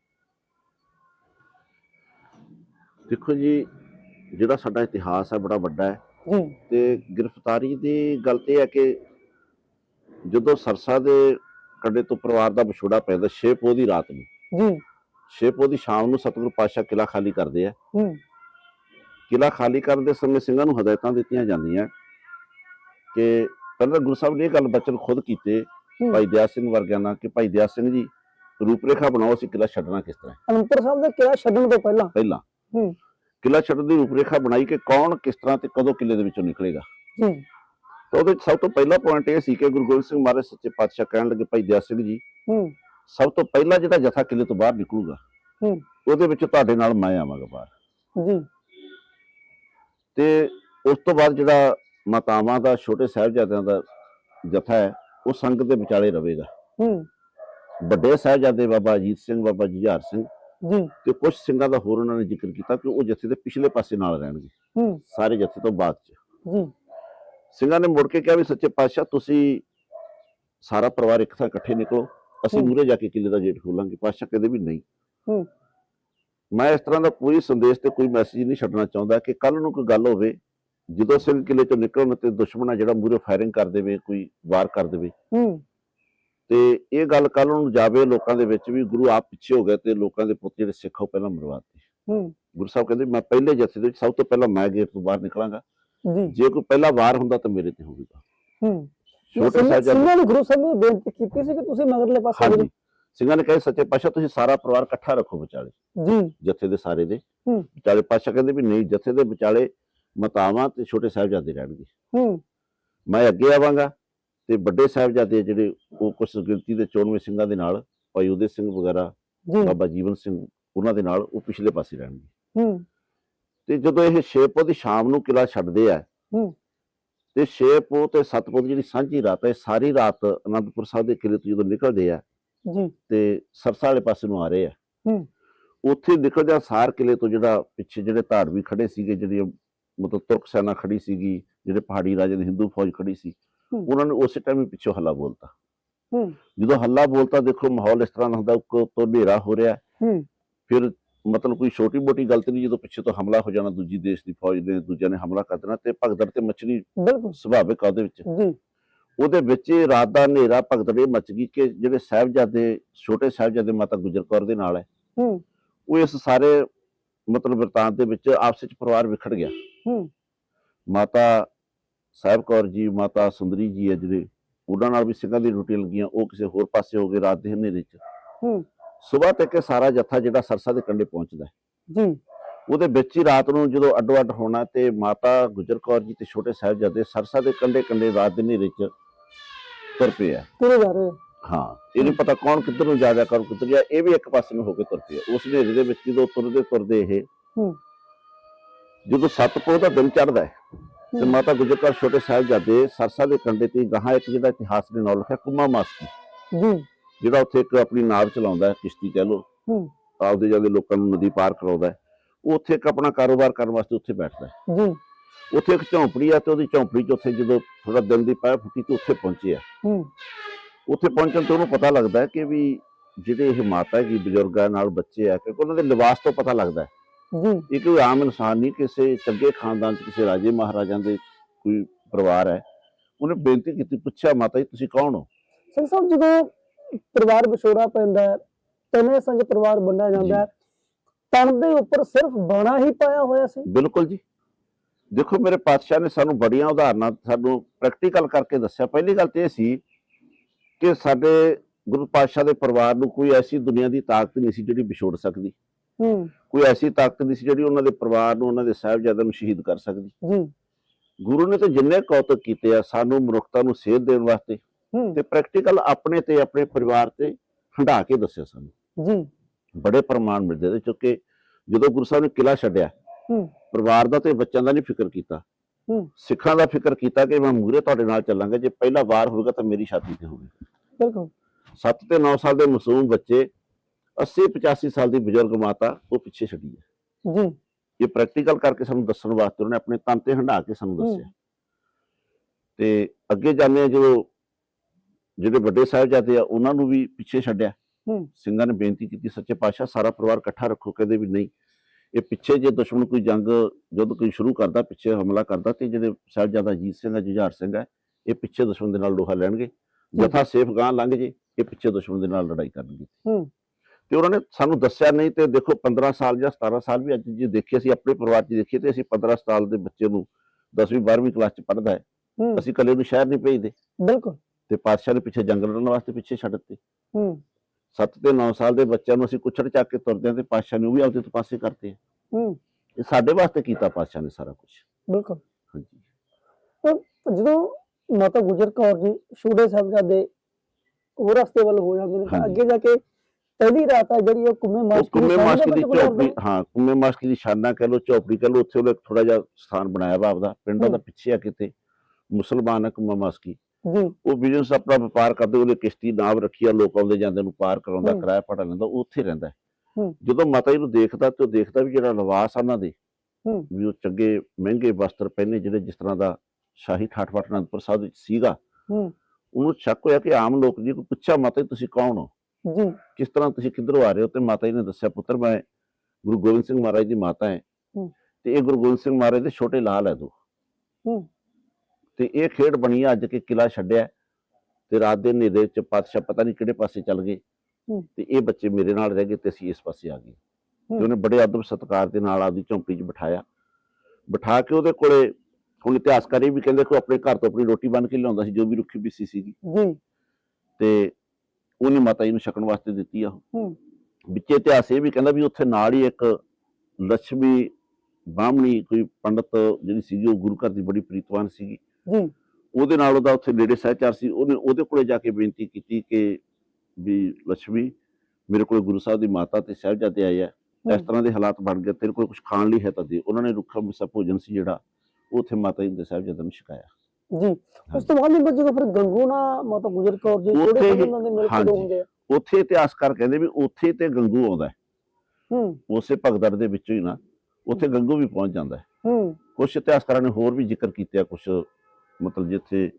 Speaker 1: ਦੇਖੋ ਜੀ ਜਿਹੜਾ ਸਾਡਾ ਇਤਿਹਾਸ ਹੈ ਬੜਾ ਵੱਡਾ ਹੈ। ਤੇ ਗ੍ਰਿਫਤਾਰੀ ਦੀ ਗੱਲ ਤੇ ਹੈ ਕਿ ਜਦੋਂ ਸਰਸਾ ਦੇ ਕੰਡੇ ਤੋਂ ਪਰਿਵਾਰ ਦਾ ਵਿਛੋੜਾ ਪੈਂਦਾ ਛੇ ਪੋਹ ਦੀ ਰਾਤ ਨੂੰ।
Speaker 2: ਜੀ
Speaker 1: ਛੇ ਪੋਹ ਦੀ ਸ਼ਾਮ ਨੂੰ ਸਤਿਗੁਰੂ ਪਾਤਸ਼ਾਹ ਕਿਲਾ ਖਾਲੀ ਕਰਦੇ ਆ।
Speaker 2: ਹੂੰ।
Speaker 1: ਕਿਲਾ ਖਾਲੀ ਕਰਨ ਦੇ ਸਮੇਂ ਸਿੰਘਾਂ ਨੂੰ ਹਦਾਇਤਾਂ ਦਿੱਤੀਆਂ ਜਾਂਦੀਆਂ ਕਿ ਪਹਿਲਾਂ ਗੁਰੂ ਸਾਹਿਬ ਨੇ ਇਹ ਗੱਲ ਬਚਨ ਖੁਦ ਕੀਤੇ। ਭਾਈ ਦਿਆ ਸਿੰਘ ਵਰਗਿਆਂ ਨਾਲ ਕਿ ਭਾਈ ਦਿਆ ਸਿੰਘ ਜੀ ਰੂਪਰੇਖਾ ਬਣਾਓ ਅਸੀਂ ਕਿਲਾ ਛੱਡਣਾ ਕਿਸ ਤਰ੍ਹਾਂ।
Speaker 2: ਅਨੰਦਪੁਰ ਸਾਹਿਬ ਦੇ ਕਿਲਾ ਛੱਡਣ ਤੋਂ ਪਹਿਲਾਂ?
Speaker 1: ਪਹਿਲਾਂ।
Speaker 2: ਹੂੰ।
Speaker 1: ਕਿਲਾ ਛੱਡਣ ਦੀ ਰੂਪਰੇਖਾ ਬਣਾਈ ਕਿ ਕੌਣ ਕਿਸ ਤਰ੍ਹਾਂ ਤੇ ਕਦੋਂ ਕਿਲੇ ਦੇ ਵਿੱਚੋਂ ਨਿਕਲੇਗਾ।
Speaker 2: ਜੀ
Speaker 1: ਤਾਂ ਉਹਦੇ ਸਭ ਤੋਂ ਪਹਿਲਾ ਪੁਆਇੰਟ ਇਹ ਸੀ ਕਿ ਗੁਰੂ ਗੋਬਿੰਦ ਸਿੰਘ ਮਹਾਰਾਜ ਸੱਚੇ ਪਾਤਸ਼ਾਹ ਕਹਿਣ ਲੱਗੇ ਭਾਈ ਦਿਆ ਸਿੰਘ ਜੀ
Speaker 2: ਹੂੰ।
Speaker 1: ਸਭ ਤੋਂ ਪਹਿਲਾ ਜਿਹੜਾ ਜਥਾ ਕਿਲੇ ਤੋਂ ਬਾਹਰ ਨਿਕਲੂਗਾ
Speaker 2: ਹੂੰ।
Speaker 1: ਉਹਦੇ ਵਿੱਚ ਤੁਹਾਡੇ ਨਾਲ ਮੈਂ ਆਵਾਂਗਾ ਬਾਹਰ।
Speaker 2: ਜੀ।
Speaker 1: ਤੇ ਉਸ ਤੋਂ ਬਾਅਦ ਜਿਹੜਾ ਮਾਤਾਵਾਂ ਦਾ ਛੋਟੇ ਸਾਹਿਬਜ਼ਾਦਿਆਂ ਦਾ ਜਥਾ ਹੈ ਉਹ ਸੰਗਤ ਦੇ ਵਿਚਾਲੇ ਰਹੇਗਾ।
Speaker 2: ਹੂੰ।
Speaker 1: ਵੱਡੇ ਸਾਹਿਬਜ਼ਾਦੇ ਬਾਬਾ ਅਜੀਤ ਸਿੰਘ ਬਾਬਾ ਜੁਝਾਰ ਸਿੰਘ
Speaker 2: ਜੀ
Speaker 1: ਤੇ ਕੁਝ ਸਿੰਘਾਂ ਦਾ ਹੋਰ ਉਹਨਾਂ ਨੇ ਜ਼ਿਕਰ ਕੀਤਾ ਕਿ ਉਹ ਜਥੇ ਦੇ ਪਿਛਲੇ ਪਾਸੇ ਨਾਲ ਰਹਿਣਗੇ।
Speaker 2: ਹੂੰ।
Speaker 1: ਸਾਰੇ ਜਥੇ ਤੋਂ ਬਾਅਦ ਚ।
Speaker 2: ਜੀ
Speaker 1: ਸਿੰਘਾਂ ਨੇ ਮੁੜ ਕੇ ਕਿਹਾ ਵੀ ਸੱਚੇ ਪਾਤਸ਼ਾਹ ਤੁਸੀਂ ਸਾਰਾ ਪਰਿਵਾਰ ਇੱਕ ਥਾਂ ਇਕੱਠੇ ਨਿਕਲੋ ਅਸੀਂ। ਮੂਰੇ ਜਾ ਕੇ ਕਿਲੇ ਦਾ ਗੇਟ ਖੋਲਾਂਗੇ। ਪਾਤਸ਼ਾਹ ਕਹਿੰਦੇ ਵੀ ਨਹੀਂ।
Speaker 2: ਹੂੰ।
Speaker 1: ਮੈਂ ਇਸ ਤਰ੍ਹਾਂ ਦਾ ਕੋਈ ਸੰਦੇਸ਼ ਤੇ ਕੋਈ ਮੈਸੇਜ ਨਹੀਂ ਛੱਡਣਾ ਚਾਹੁੰਦਾ ਕਿ ਕੱਲ ਨੂੰ ਕੋਈ ਗੱਲ ਹੋਵੇ ਜਦੋਂ ਸਿੰਘ ਕਿਲੇ ਚੋਂ ਨਿਕਲਣ ਤੇ ਦੁਸ਼ਮਣ ਜਿਹੜਾ ਮੂਰੇ ਫਾਇਰਿੰਗ ਕਰ ਦੇਵੇ ਕੋਈ ਵਾਰ ਕਰ ਦੇਵੇ।
Speaker 2: ਹੂੰ।
Speaker 1: ਤੇ ਇਹ ਗੱਲ ਕੱਲ ਨੂੰ ਜਾਵੇ ਲੋਕਾਂ ਦੇ ਵਿੱਚ ਵੀ ਗੁਰੂ ਆਪ ਪਿੱਛੇ ਹੋ ਗਏ ਤੇ ਲੋਕਾਂ ਦੇ ਪੁੱਤ ਜਿਹੜੇ ਸਿੱਖ ਉਹ ਪਹਿਲਾਂ ਮਰਵਾਤੇ।
Speaker 2: ਹੂੰ।
Speaker 1: ਗੁਰੂ ਸਾਹਿਬ ਕਹਿੰਦੇ ਮੈਂ ਪਹਿਲੇ ਜਥੇ ਦੇ ਵਿੱਚ ਸਭ ਤੋਂ ਪਹਿਲਾਂ ਮੈਂ ਗੇਟ ਤੋਂ ਬਾਹਰ ਨਿਕਲਾਂਗਾ।
Speaker 2: ਜੀ।
Speaker 1: ਜੇ ਕੋਈ ਪਹਿਲਾ ਵਾਰ ਹੁੰਦਾ ਤਾਂ ਮੇਰੇ ਤੇ ਹੋਵੇਗਾ।
Speaker 2: ਹੂੰ।
Speaker 1: ਛੋਟੇ
Speaker 2: ਸਿੰਘ- ਨੇ ਗੁਰੂ ਸਾਹਿਬ ਨੂੰ ਬੇਨਤੀ ਕੀਤੀ ਸੀ ਕਿ ਤੁਸੀਂ ਮਗਰਲੇ ਪਾਸੇ
Speaker 1: ਹਾਂਜੀ। ਸਿੰਘਾਂ ਨੇ ਕਹੇ ਸੱਚੇ ਪਾਤਸ਼ਾਹ ਤੁਸੀਂ ਸਾਰਾ ਪਰਿਵਾਰ ਇਕੱਠਾ ਰੱਖੋ ਵਿਚਾਲੇ।
Speaker 2: ਜੀ।
Speaker 1: ਜਥੇ ਦੇ ਸਾਰੇ ਦੇ।
Speaker 2: ਹੂੰ।
Speaker 1: ਵਿਚਾਲੇ ਪਾਤਸ਼ਾਹ ਕਹਿੰਦੇ ਵੀ ਨਹੀਂ ਜਥੇ ਦੇ ਵਿਚਾਲੇ ਮਤਾਵਾਂ ਤੇ ਛੋਟੇ ਸਾਹਿਬਜ਼ਾਦੇ ਰਹਿਣਗੇ।
Speaker 2: ਹੂੰ।
Speaker 1: ਮੈਂ ਅੱਗੇ ਆਵਾਂਗਾ। ਤੇ ਵੱਡੇ ਸਾਹਿਬਜ਼ਾਦੇ ਜਿਹੜੇ ਉਹ ਕੁਝ ਗਿਣਤੀ ਦੇ 94 ਸਿੰਘਾਂ ਦੇ ਨਾਲ ਭਾਈ ਉਦੇ ਸਿੰਘ ਵਗੈਰਾ ਬਾਬਾ ਜੀਵਨ ਸਿੰਘ ਉਹਨਾਂ ਦੇ ਨਾਲ ਉਹ ਪਿਛਲੇ ਪਾਸੇ ਰਹਿਣਗੇ
Speaker 2: ਹੂੰ
Speaker 1: ਤੇ ਜਦੋਂ ਇਹ ਛੇਪੋ ਦੀ ਸ਼ਾਮ ਨੂੰ ਕਿਲਾ ਛੱਡਦੇ ਆ
Speaker 2: ਹੂੰ।
Speaker 1: ਤੇ ਛੇਪੋ ਤੇ ਸਤਪੋ ਦੀ ਜਿਹੜੀ ਸਾਂਝੀ ਰਾਤ ਹੈ ਸਾਰੀ ਰਾਤ ਅਨੰਦਪੁਰ ਸਾਹਿਬ ਦੇ ਕਿਲੇ ਤੋਂ ਜਦੋਂ ਨਿਕਲਦੇ ਆ
Speaker 2: ਜੀ
Speaker 1: ਤੇ ਸਰਸਾ ਵਾਲੇ ਪਾਸੇ ਨੂੰ ਆ ਰਹੇ ਆ
Speaker 2: ਹੂੰ।
Speaker 1: ਉੱਥੇ ਨਿਕਲਦਿਆਂ ਸਾਰ ਕਿਲੇ ਤੋਂ ਜਿਹੜਾ ਪਿੱਛੇ ਜਿਹੜੇ ਧਾੜਵੀ ਖੜੇ ਸੀਗੇ ਜਿਹੜੀ ਮਤਲਬ ਤੁਰਕ ਸੈਨਾ ਖੜੀ ਸੀਗੀ ਜਿਹੜੇ ਪਹਾੜੀ ਰਾਜੇ ਦੀ ਹਿੰਦੂ ਫੌਜ ਖੜੀ ਸੀ। ਉਹਨਾਂ ਨੇ ਉਸੇ ਟਾਈਮ ਹੀ ਪਿੱਛੋਂ ਹੱਲਾ ਬੋਲਤਾ।
Speaker 2: ਹੂੰ।
Speaker 1: ਜਦੋਂ ਹੱਲਾ ਬੋਲਤਾ ਦੇਖੋ ਮਾਹੌਲ ਇਸ ਤਰ੍ਹਾਂ ਹੁੰਦਾ ਤੋਂ ਹਨੇਰਾ ਹੋ ਰਿਹਾ।
Speaker 2: ਹੂੰ।
Speaker 1: ਫਿਰ ਮਤਲਬ ਕੋਈ ਛੋਟੀ ਮੋਟੀ ਗਲਤੀ ਨਹੀਂ ਜਦੋਂ ਪਿੱਛੇ ਤੋਂ ਹਮਲਾ ਹੋ ਜਾਣਾ ਦੂਜੀ ਦੇਸ਼ ਦੀ ਫੌਜ ਨੇ ਦੂਜਿਆਂ ਨੇ ਹਮਲਾ ਕਰ ਦੇਣਾ ਤੇ ਭਗਦੜ ਤੇ
Speaker 2: ਬਿਲਕੁਲ।
Speaker 1: ਸੁਭਾਵਿਕ ਆ ਉਹਦੇ ਵਿੱਚ।
Speaker 2: ਜੀ।
Speaker 1: ਉਹਦੇ ਵਿੱਚ ਰਾਤ ਦਾ ਹਨੇਰਾ ਭਗਦੜ ਮਚ ਗਈ ਕਿ ਜਿਹੜੇ ਸਾਹਿਬਜ਼ਾਦੇ ਛੋਟੇ ਸਾਹਿਬਜ਼ਾਦੇ ਮਾਤਾ ਗੁਜਰ ਕੌਰ ਦੇ ਨਾਲ ਹੈ।
Speaker 2: ਹੂੰ।
Speaker 1: ਉਹ ਇਸ ਸਾਰੇ ਮਤਲਬ ਵਰਤਾਂਤ ਦੇ ਵਿੱਚ ਆਪਸ ਵਿੱਚ ਪਰਿਵਾਰ ਵਿਖੜ ਗਿਆ।
Speaker 2: ਹੂੰ।
Speaker 1: ਮਾਤਾ ਸਾਹਿਬ ਕੌਰ ਜੀ ਮਾਤਾ ਸੁੰਦਰੀ ਜੀ ਹੈ ਜਿਹੜੇ ਉਹਨਾਂ ਨਾਲ ਵੀ ਸਿੰਘਾਂ ਦੀ ਡਿਊਟੀ ਲੱਗੀਆਂ ਉਹ ਕਿਸੇ ਹੋਰ ਪਾਸੇ ਹੋ ਗਏ ਰਾਤ ਦੇ ਹਨੇਰੇ 'ਚ
Speaker 2: ਹੂੰ
Speaker 1: ਸਵੇਰ ਤੱਕ ਇਹ ਸਾਰਾ ਜੱਥਾ ਜਿਹੜਾ ਸਰਸਾ ਦੇ ਕੰਢੇ ਪਹੁੰਚਦਾ ਹੈ।
Speaker 2: ਜੀ
Speaker 1: ਉਹਦੇ ਵਿੱਚ ਹੀ ਰਾਤ ਨੂੰ ਜਦੋਂ ਅੱਡੋ ਅੱਡ ਹੋਣਾ ਤੇ ਮਾਤਾ ਗੁਜਰ ਕੌਰ ਜੀ ਤੇ ਛੋਟੇ ਸਾਹਿਬਜ਼ਾਦੇ ਸਰਸਾ ਦੇ ਕੰਢੇ ਕੰਢੇ ਰਾਤ ਦੇ ਹਨੇਰੇ 'ਚ ਤੁਰ ਪਏ ਆ
Speaker 2: ਤੁਰੇ ਜਾ ਰਹੇ।
Speaker 1: ਹਾਂ ਇਹ ਨਹੀਂ ਪਤਾ ਕੌਣ ਕਿੱਧਰ ਨੂੰ ਜਾ ਜਾ ਕੌਣ ਕਿੱਧਰ ਗਿਆ ਇਹ ਵੀ ਇੱਕ ਪਾਸੇ ਨੂੰ ਹੋ ਕੇ ਤੁਰ ਪਿਆ ਉਸ ਹਨੇਰੇ ਦੇ ਵਿੱਚ ਜਦੋਂ ਤੁਰਦੇ ਤੁਰਦੇ ਇਹ
Speaker 2: ਹੂੰ।
Speaker 1: ਜਦੋਂ ਸਤਪੋਹ ਦਾ ਦਿਨ ਚੜਦਾ ਹੈ ਤੇ। ਮਾਤਾ ਗੁਜਰ ਕੌਰ ਛੋਟੇ ਸਾਹਿਬਜ਼ਾਦੇ ਸਰਸਾ ਦੇ ਕੰਢੇ ਤੇ ਗਾਹਾਂ ਇੱਕ ਜਿਹੜਾ ਇਤਿਹਾਸ ਦੇ ਨਾਲ ਲਿਖਿਆ ਕੁਮਾ ਮਾਸਕੀ।
Speaker 2: ਜੀ
Speaker 1: ਜਿਹੜਾ ਉੱਥੇ ਇੱਕ ਆਪਣੀ ਨਾਵ ਚਲਾਉਂਦਾ ਹੈ ਕਿਸ਼ਤੀ ਕਹਿ ਲੋ
Speaker 2: ਹੂੰ।
Speaker 1: ਆਪਦੇ ਜਾਂਦੇ ਲੋਕਾਂ ਨੂੰ ਨਦੀ ਪਾਰ ਕਰਾਉਂਦਾ ਹੈ। ਉਹ ਉੱਥੇ ਇੱਕ ਆਪਣਾ ਕਾਰੋਬਾਰ ਕਰਨ ਵਾਸਤੇ ਉੱਥੇ ਬੈਠਦਾ ਹੈ।
Speaker 2: ਜੀ।
Speaker 1: ਉੱਥੇ ਇੱਕ ਝੌਂਪੜੀ ਆ ਤੇ ਉਹਦੀ ਝੌਂਪੜੀ 'ਚ ਉੱਥੇ ਜਦੋਂ ਥੋੜਾ ਦਿਨ ਦੀ ਪਾਇਆ ਫੁੱਟੀ ਤੇ ਉੱਥੇ ਪਹੁੰਚੇ ਆ।
Speaker 2: ਹੂੰ।
Speaker 1: ਉੱਥੇ ਪਹੁੰਚਣ ਤੇ ਉਹਨੂੰ ਪਤਾ ਲੱਗਦਾ ਹੈ ਕਿ ਵੀ ਜਿਹੜੇ ਇਹ ਮਾਤਾ ਹੈਗੀ ਬਜ਼ੁਰਗਾਂ ਨਾਲ ਬੱਚੇ ਆ ਕਿਉਂਕਿ ਉਹਨਾਂ ਦੇ ਲਿਬਾਸ ਤੋਂ ਪਤਾ ਲੱਗਦਾ ਹੈ।
Speaker 2: ਜੀ।
Speaker 1: ਇਹ ਕੋਈ ਆਮ ਇਨਸਾਨ ਨਹੀਂ ਕਿਸੇ ਚੰਗੇ ਖਾਨਦਾਨ 'ਚ ਕਿਸੇ ਰਾਜੇ ਮਹਾਰਾਜਾਂ ਦੇ ਕੋਈ ਪਰਿਵਾਰ ਹੈ ਉਹਨੇ ਬੇਨਤੀ ਕੀਤੀ ਪੁੱਛਿਆ ਮਾਤਾ ਜੀ ਤੁਸੀਂ ਕੌਣ ਹੋ?
Speaker 2: ਸਿੰਘ ਸਾਹਿਬ ਜਦੋਂ ਪਰਿਵਾਰ ਵਿਛੋੜਾ ਪੈਂਦਾ ਤਿੰਨੇ ਸੰਜ ਪਰਿਵਾਰ ਵੰਡਿਆ ਜਾਂਦਾ ਹੈ ਤਣ ਦੇ ਉੱਪਰ ਸਿਰਫ ਬਾਣਾ ਹੀ ਪਾਇਆ ਹੋਇਆ ਸੀ।
Speaker 1: ਬਿਲਕੁਲ ਜੀ। ਦੇਖੋ ਮੇਰੇ ਪਾਤਸ਼ਾਹ ਨੇ ਸਾਨੂੰ ਬੜੀਆਂ ਉਦਾਹਰਨਾਂ ਸਾਨੂੰ ਪ੍ਰੈਕਟੀਕਲ ਕਰਕੇ ਦੱਸਿਆ। ਪਹਿਲੀ ਗੱਲ ਤੇ ਇਹ ਸੀ ਕਿ ਸਾਡੇ ਗੁਰੂ ਪਾਤਸ਼ਾਹ ਦੇ ਪਰਿਵਾਰ ਨੂੰ ਕੋਈ ਐਸੀ ਦੁਨੀਆ ਦੀ ਤਾਕਤ ਨਹੀਂ ਸੀ ਜਿਹੜੀ ਵਿਛੋੜ ਸਕਦੀ।
Speaker 2: ਹੂੰ।
Speaker 1: ਕੋਈ ਐਸੀ ਤਾਕਤ ਨਹੀਂ ਸੀ ਜਿਹੜੀ ਉਹਨਾਂ ਦੇ ਪਰਿਵਾਰ ਨੂੰ ਉਹਨਾਂ ਦੇ ਸਾਹਿਬਜ਼ਾਦਿਆਂ ਨੂੰ ਸ਼ਹੀਦ ਕਰ ਸਕਦੀ।
Speaker 2: ਜੀ।
Speaker 1: ਗੁਰੂ ਨੇ ਤਾਂ ਜਿੰਨੇ ਕੌਤਕ ਕੀਤੇ ਆ ਸਾਨੂੰ ਮਨੁੱਖਤਾ ਨੂੰ ਸੇਧ ਦੇਣ ਵਾਸਤੇ ਤੇ ਪ੍ਰੈਕਟੀਕਲ ਆਪਣੇ ਤੇ ਆਪਣੇ ਪਰਿਵਾਰ ਤੇ ਹੰਢਾ ਕੇ ਦੱਸਿਆ ਸਾਨੂੰ।
Speaker 2: ਜੀ।
Speaker 1: ਬੜੇ ਪ੍ਰਮਾਣ ਮਿਲਦੇ ਨੇ ਕਿਉਂਕਿ ਜਦੋਂ ਗੁਰੂ ਸਾਹਿਬ ਨੇ ਕਿਲਾ ਛੱਡਿਆ ਪਰਿਵਾਰ ਦਾ ਤੇ ਬੱਚਿਆਂ ਦਾ ਨਹੀਂ ਫਿਕਰ ਕੀਤਾ। ਸਿੱਖਾਂ ਦਾ ਫਿਕਰ ਕੀਤਾ ਕਿ ਮੈਂ ਮੂਰੇ ਤੁਹਾਡੇ ਨਾਲ ਚੱਲਾਂਗਾ ਜੇ ਪਹਿਲਾ ਵਾਰ ਹੋਵੇਗਾ ਤਾਂ ਮੇਰੀ ਛਾਤੀ ਤੇ ਹੋਵੇ।
Speaker 2: ਬਿਲਕੁਲ।
Speaker 1: 7 ਤੇ 9 ਸਾਲ ਦੇ ਮਾਸੂਮ ਬੱਚੇ 80 85 ਸਾਲ ਦੀ ਬਜ਼ੁਰਗ ਮਾਤਾ ਉਹ ਪਿੱਛੇ ਛੱਡੀ ਹੈ।
Speaker 2: ਜੀ।
Speaker 1: ਇਹ ਪ੍ਰੈਕਟੀਕਲ ਕਰਕੇ ਸਾਨੂੰ ਦੱਸਣ ਵਾਸਤੇ ਉਹਨੇ ਆਪਣੇ ਤਨ ਤੇ ਹੰਢਾ ਕੇ ਸਾਨੂੰ ਦੱਸਿਆ। ਤੇ ਅੱਗੇ ਜਾਂਦੇ ਆ ਜਦੋਂ ਜਿਹੜੇ ਵੱਡੇ ਸਾਹਿਬਜ਼ਾਦੇ ਆ ਉਹਨਾਂ ਨੂੰ ਵੀ ਪਿੱਛੇ ਛੱਡਿਆ। ਸਿੰਘਾਂ ਨੇ ਬੇਨਤੀ ਕੀਤੀ ਸੱਚੇ ਪਾਤਸ਼ਾਹ ਸਾਰਾ ਪਰਿਵਾਰ ਇਕੱਠਾ ਰੱਖੋ ਕਹਿੰਦੇ ਵੀ ਨਹੀਂ। ਇਹ ਪਿੱਛੇ ਜੇ ਦੁਸ਼ਮਣ ਕੋਈ ਜੰਗ ਜਦੋਂ ਕੋਈ ਸ਼ੁਰੂ ਕਰਦਾ ਪਿੱਛੇ ਹਮਲਾ ਕਰਦਾ ਤੇ ਜਿਹੜੇ ਸਾਹਿਬਜ਼ਾਦਾ ਅਜੀਤ ਸਿੰਘ ਹੈ ਜੁਝਾਰ ਸਿੰਘ ਹੈ ਇਹ ਪਿੱਛੇ ਦੁਸ਼ਮਣ ਦੇ ਨਾਲ ਲੋਹਾ ਲੈਣਗੇ। ਜਥਾ ਸੇਫ ਗਾਂ ਲੰਘ ਜੇ ਇਹ ਪਿੱਛੇ ਦੁਸ਼ਮਣ ਦੇ ਨਾਲ ਲੜਾਈ ਕਰਨਗੇ।
Speaker 2: ਹੂੰ।
Speaker 1: ਤੇ ਉਹਨਾਂ ਨੇ ਸਾਨੂੰ ਦੱਸਿਆ ਨਹੀਂ ਤੇ ਦੇਖੋ 15 ਸਾਲ ਜਾਂ 17 ਸਾਲ ਵੀ ਅੱਜ ਜੇ ਦੇਖੀਏ ਅਸੀਂ ਆਪਣੇ ਪਰਿਵਾਰ 'ਚ ਦੇਖੀਏ ਤੇ ਅਸੀਂ 15 ਸਾਲ ਦੇ ਬੱਚੇ ਨੂੰ 10ਵੀਂ 12ਵੀਂ ਕਲਾਸ 'ਚ ਪੜ੍ਹਦਾ ਹੈ। ਅਸੀਂ ਕੱਲੇ ਨੂੰ ਸ਼ਹਿਰ ਨਹੀਂ ਭੇਜਦੇ।
Speaker 2: ਬਿਲਕੁਲ।
Speaker 1: ਤੇ ਪਾਤਸ਼ਾਹ ਨੇ ਪਿੱਛੇ ਜੰਗਲ ਲੜਨ ਵਾਸਤੇ ਪਿੱਛੇ ਛੱਡ ਦਿੱਤੇ।
Speaker 2: ਹੂੰ।
Speaker 1: 7 ਤੇ 9 ਸਾਲ ਦੇ ਬੱਚਿਆਂ ਨੂੰ ਅਸੀਂ ਕੁੱਛੜ ਚੱਕ ਕੇ ਤੁਰਦੇ ਹਾਂ ਤੇ ਪਾਤਸ਼ਾਹ ਨੇ ਉਹ ਵੀ ਆਪਦੇ ਤੋਂ ਪਾਸੇ ਕਰਤੇ ਆ।
Speaker 2: ਹੂੰ।
Speaker 1: ਇਹ ਸਾਡੇ ਵਾਸਤੇ ਕੀਤਾ ਪਾਤਸ਼ਾਹ ਨੇ ਸਾਰਾ ਕੁਝ
Speaker 2: ਬਿਲਕੁਲ।
Speaker 1: ਹਾਂਜੀ।
Speaker 2: ਜਦੋਂ ਮਾਤਾ ਗੁਜਰ ਕੌਰ ਜੀ ਛੋਟੇ ਸਾਹਿਬਜ਼ਾਦੇ ਉਹ ਰਸਤੇ ਵੱਲ ਹੋ ਜਾਂਦੇ ਨੇ। ਅੱਗੇ ਜਾ ਕੇ ਪਹਿਲੀ ਰਾਤ ਆ ਜਿਹੜੀ ਉਹ ਕੁੰਮੇ ਮਾਸ਼ਕੀ
Speaker 1: ਕੁੰਮੇ ਮਾਸ਼ਕੀ ਦੀ ਚੌਪੜੀ ਹਾਂ ਕੁੰਮੇ ਮਾਸ਼ਕੀ ਦੀ ਸ਼ਾਨਾ ਕਹਿ ਲੋ ਚੌਪੜੀ ਕਹਿ ਲੋ ਉੱਥੇ ਉਹਨੇ ਥੋੜਾ ਜਿਹਾ ਸਥਾਨ ਬਣਾਇਆ ਵਾ ਆਪਦਾ ਪਿੰਡਾਂ ਦਾ। ਪਿੱਛੇ ਆ ਕਿਤੇ ਮੁਸਲਮਾਨ ਆ ਕੁੰਮੇ ਮਾਸ਼ਕੀ
Speaker 2: ਜੀ
Speaker 1: ਉਹ ਬਿਜ਼ਨਸ ਆਪਣਾ ਵਪਾਰ ਕਰਦੇ ਉਹਨੇ ਕਿਸ਼ਤੀ ਨਾਮ ਰੱਖੀ ਆ ਲੋਕ ਆਉਂਦੇ ਜਾਂਦੇ ਨੂੰ ਪਾਰ ਕਰਾਉਂਦਾ। ਕਿਰਾਇਆ ਪੜਾ ਲੈਂਦਾ ਉੱਥੇ ਰਹਿੰਦਾ। ਜਦੋਂ ਮਾਤਾ ਜੀ ਨੂੰ ਦੇਖਦਾ ਤੇ ਉਹ ਦੇਖਦਾ ਵੀ ਜਿਹੜਾ ਲਿਬਾਸ ਆ ਉਹਨਾਂ ਦੇ। ਵੀ ਉਹ ਚੰਗੇ ਮਹਿੰਗੇ ਵਸਤਰ ਪਹਿਨੇ ਜਿਹੜੇ ਜਿਸ ਤਰ੍ਹਾਂ ਦਾ ਸ਼ਾਹੀ ਠਾਠ ਬਾਠ ਅਨੰਦਪੁਰ ਸਾਹਿਬ ਵਿੱਚ ਸੀਗਾ ਉਹਨੂੰ ਸ਼ੱਕ ਹੋਇਆ ਕਿ ਆਮ ਲੋਕ ਜੀ ਕੋਈ ਪੁੱਛਿਆ ਮਾਤਾ ਜੀ ਤੁਸੀਂ ਕੌਣ ਹੋ
Speaker 2: ਜੀ।
Speaker 1: ਕਿਸ ਤਰ੍ਹਾਂ ਤੁਸੀਂ ਕਿੱਧਰੋਂ ਆ ਰਹੇ ਹੋ? ਤੇ ਮਾਤਾ ਜੀ ਨੇ ਦੱਸਿਆ ਪੁੱਤਰ ਮੈਂ ਗੁਰੂ ਗੋਬਿੰਦ ਸਿੰਘ ਮਹਾਰਾਜ ਦੀ ਮਾਤਾ ਹੈ। ਤੇ ਇਹ ਗੁਰੂ ਗੋਬਿੰਦ ਸਿੰਘ ਮਹਾਰਾਜ ਦੇ ਛੋਟੇ ਲਾਲ ਹੈ ਦੋ। ਤੇ ਇਹ ਖੇਡ ਬਣੀ ਅੱਜ ਕਿ ਕਿਲਾ ਛੱਡਿਆ ਤੇ ਰਾਤ ਦੇ ਹਨੇਰੇ ਚ ਪਾਤਸ਼ਾਹ ਪਤਾ ਨਹੀਂ ਕਿਹੜੇ ਪਾਸੇ ਚੱਲ ਗਏ। ਤੇ ਇਹ ਬੱਚੇ ਮੇਰੇ ਨਾਲ ਰਹਿ ਗਏ ਤੇ ਅਸੀਂ ਇਸ ਪਾਸੇ ਆ ਗਏ। ਤੇ ਉਹਨੇ ਬੜੇ ਅਦਬ ਸਤਿਕਾਰ ਦੇ ਨਾਲ ਆਪਦੀ ਝੌਂਪੜੀ 'ਚ ਬਿਠਾਇਆ। ਬਿਠਾ ਕੇ ਉਹਦੇ ਕੋਲੇ ਹੁਣ ਇਤਿਹਾਸਕਾਰ ਵੀ ਕਹਿੰਦੇ ਕਿ ਆਪਣੇ ਘਰ ਤੋਂ ਆਪਣੀ ਰੋਟੀ ਬਣ ਕੇ ਲਿਆਉਂਦਾ ਸੀ ਜੋ ਵੀ ਰੁੱਖੀ ਬਿੱਸੀ ਸੀਗੀ।
Speaker 2: ਜੀ।
Speaker 1: ਤੇ ਉਹਨੇ ਮਾਤਾ ਜੀ ਨੂੰ ਛਕਣ ਵਾਸਤੇ ਦਿੱਤੀ ਆ
Speaker 2: ਹੂੰ।
Speaker 1: ਵਿੱਚ ਇਤਿਹਾਸ ਇਹ ਵੀ ਕਹਿੰਦਾ ਵੀ ਉੱਥੇ ਨਾਲ ਹੀ ਇੱਕ ਲక్ష్ਮੀ ਬਾਹਮਣੀ ਕੋਈ ਪੰਡਤ ਜਿਹੜੀ ਸੀਗੀ ਉਹ ਗੁਰੂ ਘਰ ਦੀ ਬੜੀ ਪ੍ਰੀਤਵਾਨ ਸੀਗੀ।
Speaker 2: ਜੀ
Speaker 1: ਉਹਦੇ ਨਾਲ ਉਹਦਾ ਉੱਥੇ ਨੇੜੇ ਸਹਿਚਾਰ ਸੀ। ਉਹਨੇ ਉਹਦੇ ਕੋਲੇ ਜਾ ਕੇ ਬੇਨਤੀ ਕੀਤੀ ਕਿ ਵੀ ਲక్ష్ਮੀ ਮੇਰੇ ਕੋਲ ਗੁਰੂ ਸਾਹਿਬ ਦੀ ਮਾਤਾ ਤੇ ਸਹਿਬਜ਼ਾਦੇ ਆਏ ਆ। ਇਸ ਤਰ੍ਹਾਂ ਦੇ ਹਾਲਾਤ ਬਣ ਗਏ। ਤੇਰੇ ਕੋਲ ਕੁਝ ਖਾਣ ਲਈ ਹੈ ਤਾਂ ਦੇ। ਉਹਨਾਂ ਨੇ ਰੁੱਖਾ ਮਿੱਸਾ ਭੋਜਨ ਸੀ ਜਿਹੜਾ ਉਹ ਉੱਥੇ ਮਾਤਾ ਜੀ ਦੇ ਸਾਹਿਬਜ਼ਾਦਿਆਂ ਨੂੰ ਛਕਾਇਆ।
Speaker 2: ਜੀ। ਉਸ ਤੋਂ ਬਾਅਦ ਨਹੀਂ ਜਦੋਂ ਫਿਰ ਗੰਗੂ ਨਾਲ ਮਾਤਾ ਗੁਜਰ ਕੌਰ ਜੀ
Speaker 1: ਹੀ-
Speaker 2: ਉਹਨਾਂ ਦੇ ਮਿਲ ਕੇ। ਹੁੰਦੇ ਆ।
Speaker 1: ਉੱਥੇ ਇਤਿਹਾਸਕਾਰ ਕਹਿੰਦੇ ਵੀ ਉੱਥੇ ਤੇ ਗੰਗੂ ਆਉਂਦਾ ਹੈ।
Speaker 2: ਹੂੰ।
Speaker 1: ਉਸੇ ਭਗਦੜ ਦੇ ਵਿੱਚੋਂ ਹੀ ਨਾ ਉੱਥੇ ਗੰਗੂ ਵੀ ਪਹੁੰਚ ਜਾਂਦਾ ਹੈ।
Speaker 2: ਹੂੰ।
Speaker 1: ਕੁਝ ਇਤਿਹਾਸਕਾਰਾਂ ਨੇ ਹੋਰ ਵੀ ਜ਼ਿਕਰ ਕੀਤਾ ਕੁਝ ਮਤਲਬ ਜਿੱਥੇ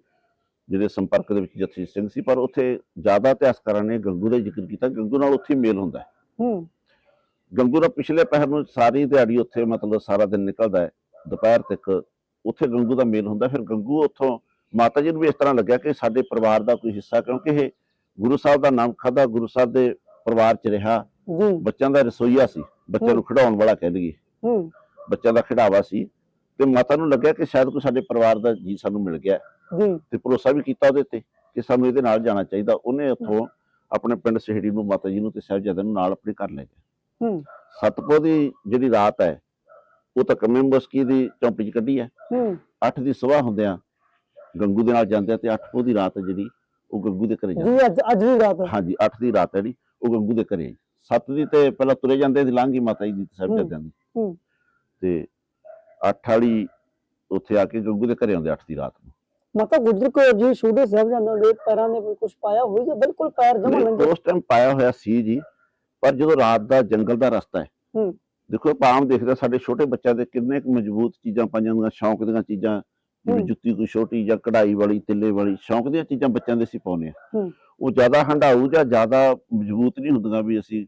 Speaker 1: ਜਿਹੜੇ ਸੰਪਰਕ ਦੇ ਵਿੱਚ ਜਥੀ ਸਿੰਘ ਸੀ ਪਰ ਉੱਥੇ ਜ਼ਿਆਦਾ ਇਤਿਹਾਸਕਾਰਾਂ ਨੇ ਗੰਗੂ ਦਾ ਜ਼ਿਕਰ ਕੀਤਾ। ਗੰਗੂ ਨਾਲ ਉੱਥੇ ਮੇਲ ਹੁੰਦਾ ਹੈ।
Speaker 2: ਹੂੰ।
Speaker 1: ਗੰਗੂ ਦਾ ਪਿਛਲੇ ਪਹਿਰ ਨੂੰ ਸਾਰੀ ਦਿਹਾੜੀ ਉੱਥੇ ਮਤਲਬ ਸਾਰਾ ਦਿਨ ਨਿਕਲਦਾ ਹੈ। ਦੁਪਹਿਰ ਤੱਕ ਉੱਥੇ ਗੰਗੂ ਦਾ ਮੇਲ ਹੁੰਦਾ ਫਿਰ ਗੰਗੂ ਉੱਥੋਂ ਮਾਤਾ ਜੀ ਨੂੰ ਵੀ ਇਸ ਤਰ੍ਹਾਂ ਲੱਗਿਆ ਕਿ ਸਾਡੇ ਪਰਿਵਾਰ ਦਾ ਕੋਈ ਹਿੱਸਾ ਕਿਉਂਕਿ ਇਹ ਗੁਰੂ ਸਾਹਿਬ ਦਾ ਨਾਮ ਖਾਦਾ ਗੁਰੂ ਸਾਹਿਬ ਦੇ ਪਰਿਵਾਰ 'ਚ ਰਿਹਾ। ਬੱਚਿਆਂ ਦਾ ਰਸੋਈਆ ਸੀ ਬੱਚਿਆਂ ਨੂੰ ਖਿਡਾਉਣ ਵਾਲਾ ਕਹਿ ਲਈਏ। ਬੱਚਿਆਂ ਦਾ ਖਿਡਾਵਾ ਸੀ ਤੇ ਮਾਤਾ ਨੂੰ ਲੱਗਿਆ ਕਿ ਸ਼ਾਇਦ ਕੋਈ ਸਾਡੇ ਪਰਿਵਾਰ ਦਾ ਜੀ ਸਾਨੂੰ ਮਿਲ ਗਿਆ। ਤੇ ਭਰੋਸਾ ਵੀ ਕੀਤਾ ਉਹਦੇ ਤੇ ਕਿ ਸਾਨੂੰ ਇਹਦੇ ਨਾਲ ਜਾਣਾ ਚਾਹੀਦਾ। ਉਹਨੇ ਉੱਥੋਂ ਆਪਣੇ ਪਿੰਡ ਸਿਹੜੀ ਨੂੰ ਮਾਤਾ ਜੀ ਨੂੰ ਤੇ ਸਾਹਿਬਜ਼ਾਦੇ ਨੂੰ ਨਾਲ ਆਪਣੇ ਘਰ ਲੈ ਗਿਆ।
Speaker 2: ਹੂੰ।
Speaker 1: ਸਤਪੋ ਦੀ ਜਿਹੜੀ ਰਾਤ ਹੈ ਉਹ ਤਾਂ ਕੰਮੇ ਮਸਕੀ ਦੀ ਚੌਂਪੀ 'ਚ ਕੱਢੀ ਹੈ
Speaker 2: ਹੂੰ।
Speaker 1: 8 ਦੀ ਸਵੇਰ ਹੁੰਦਿਆਂ ਗੰਗੂ ਦੇ ਨਾਲ ਜਾਂਦੇ ਆ ਤੇ 8 ਪੋ ਦੀ ਰਾਤ ਜਿਹੜੀ ਉਹ ਗੰਗੂ ਦੇ ਘਰੇ ਜਾਂਦੀ।
Speaker 2: ਜੀ ਅੱਜ ਅੱਜ ਦੀ ਰਾਤ।
Speaker 1: ਹਾਂਜੀ 8 ਦੀ ਰਾਤ ਹੈ ਜਿਹੜੀ ਉਹ ਗੰਗੂ ਦੇ ਘਰੇ 7 ਦੀ ਤੇ ਪਹਿਲਾਂ ਤੁਰੇ ਜਾਂਦੇ ਸੀ ਲਾਂਘੀ ਮਾਤਾ ਜੀ ਦੀ ਤੇ ਸਾਹਿਬਜ਼ਾਦਿਆਂ ਦੀ।
Speaker 2: ਹੂੰ।
Speaker 1: ਤੇ 8 ਵਾਲੀ ਉੱਥੇ ਆ ਕੇ ਗੰਗੂ ਦੇ ਘਰੇ ਆਉਂਦੇ 8 ਦੀ ਰਾਤ ਨੂੰ।
Speaker 2: ਮਾਤਾ ਗੁਜਰ ਕੌਰ ਜੀ ਛੋਟੇ ਸਾਹਿਬਜ਼ਾਦਿਆਂ ਦੇ ਪੈਰਾਂ ਦੇ ਕੁਝ ਪਾਇਆ ਹੋਈ ਜਾਂ ਬਿਲਕੁਲ ਪੈਰ ਜਮਾ ਲੰਗੇ
Speaker 1: ਉਸ ਟਾਈਮ ਪਾਇਆ ਹੋਇਆ ਸੀ ਜੀ ਪਰ ਜਦੋਂ ਰਾਤ ਦਾ ਜੰਗਲ ਦਾ ਰਸਤਾ ਹੈ
Speaker 2: ਹੂੰ।
Speaker 1: ਦੇਖੋ ਆਪਾਂ ਆਮ ਦੇਖਦੇ ਸਾਡੇ ਛੋਟੇ ਬੱਚਿਆਂ ਦੇ ਕਿੰਨੇ ਕੁ ਮਜ਼ਬੂਤ ਚੀਜ਼ਾਂ ਪਾਈਆਂ ਹੁੰਦੀਆਂ ਸ਼ੌਂਕ ਦੀਆਂ ਚੀਜ਼ਾਂ ਜਿਵੇਂ। ਜੁੱਤੀ ਕੋਈ ਛੋਟੀ ਜਾਂ ਕਢਾਈ ਵਾਲੀ ਤਿੱਲੇ ਵਾਲੀ ਸ਼ੌਂਕ ਦੀਆਂ ਚੀਜ਼ਾਂ ਬੱਚਿਆਂ ਦੇ ਅਸੀਂ ਪਾਉਂਦੇ ਆ। ਉਹ ਜ਼ਿਆਦਾ ਹੰਡਾਊ ਜਾਂ ਜ਼ਿਆਦਾ ਮਜ਼ਬੂਤ ਨਹੀਂ ਹੁੰਦੀਆਂ ਵੀ ਅਸੀਂ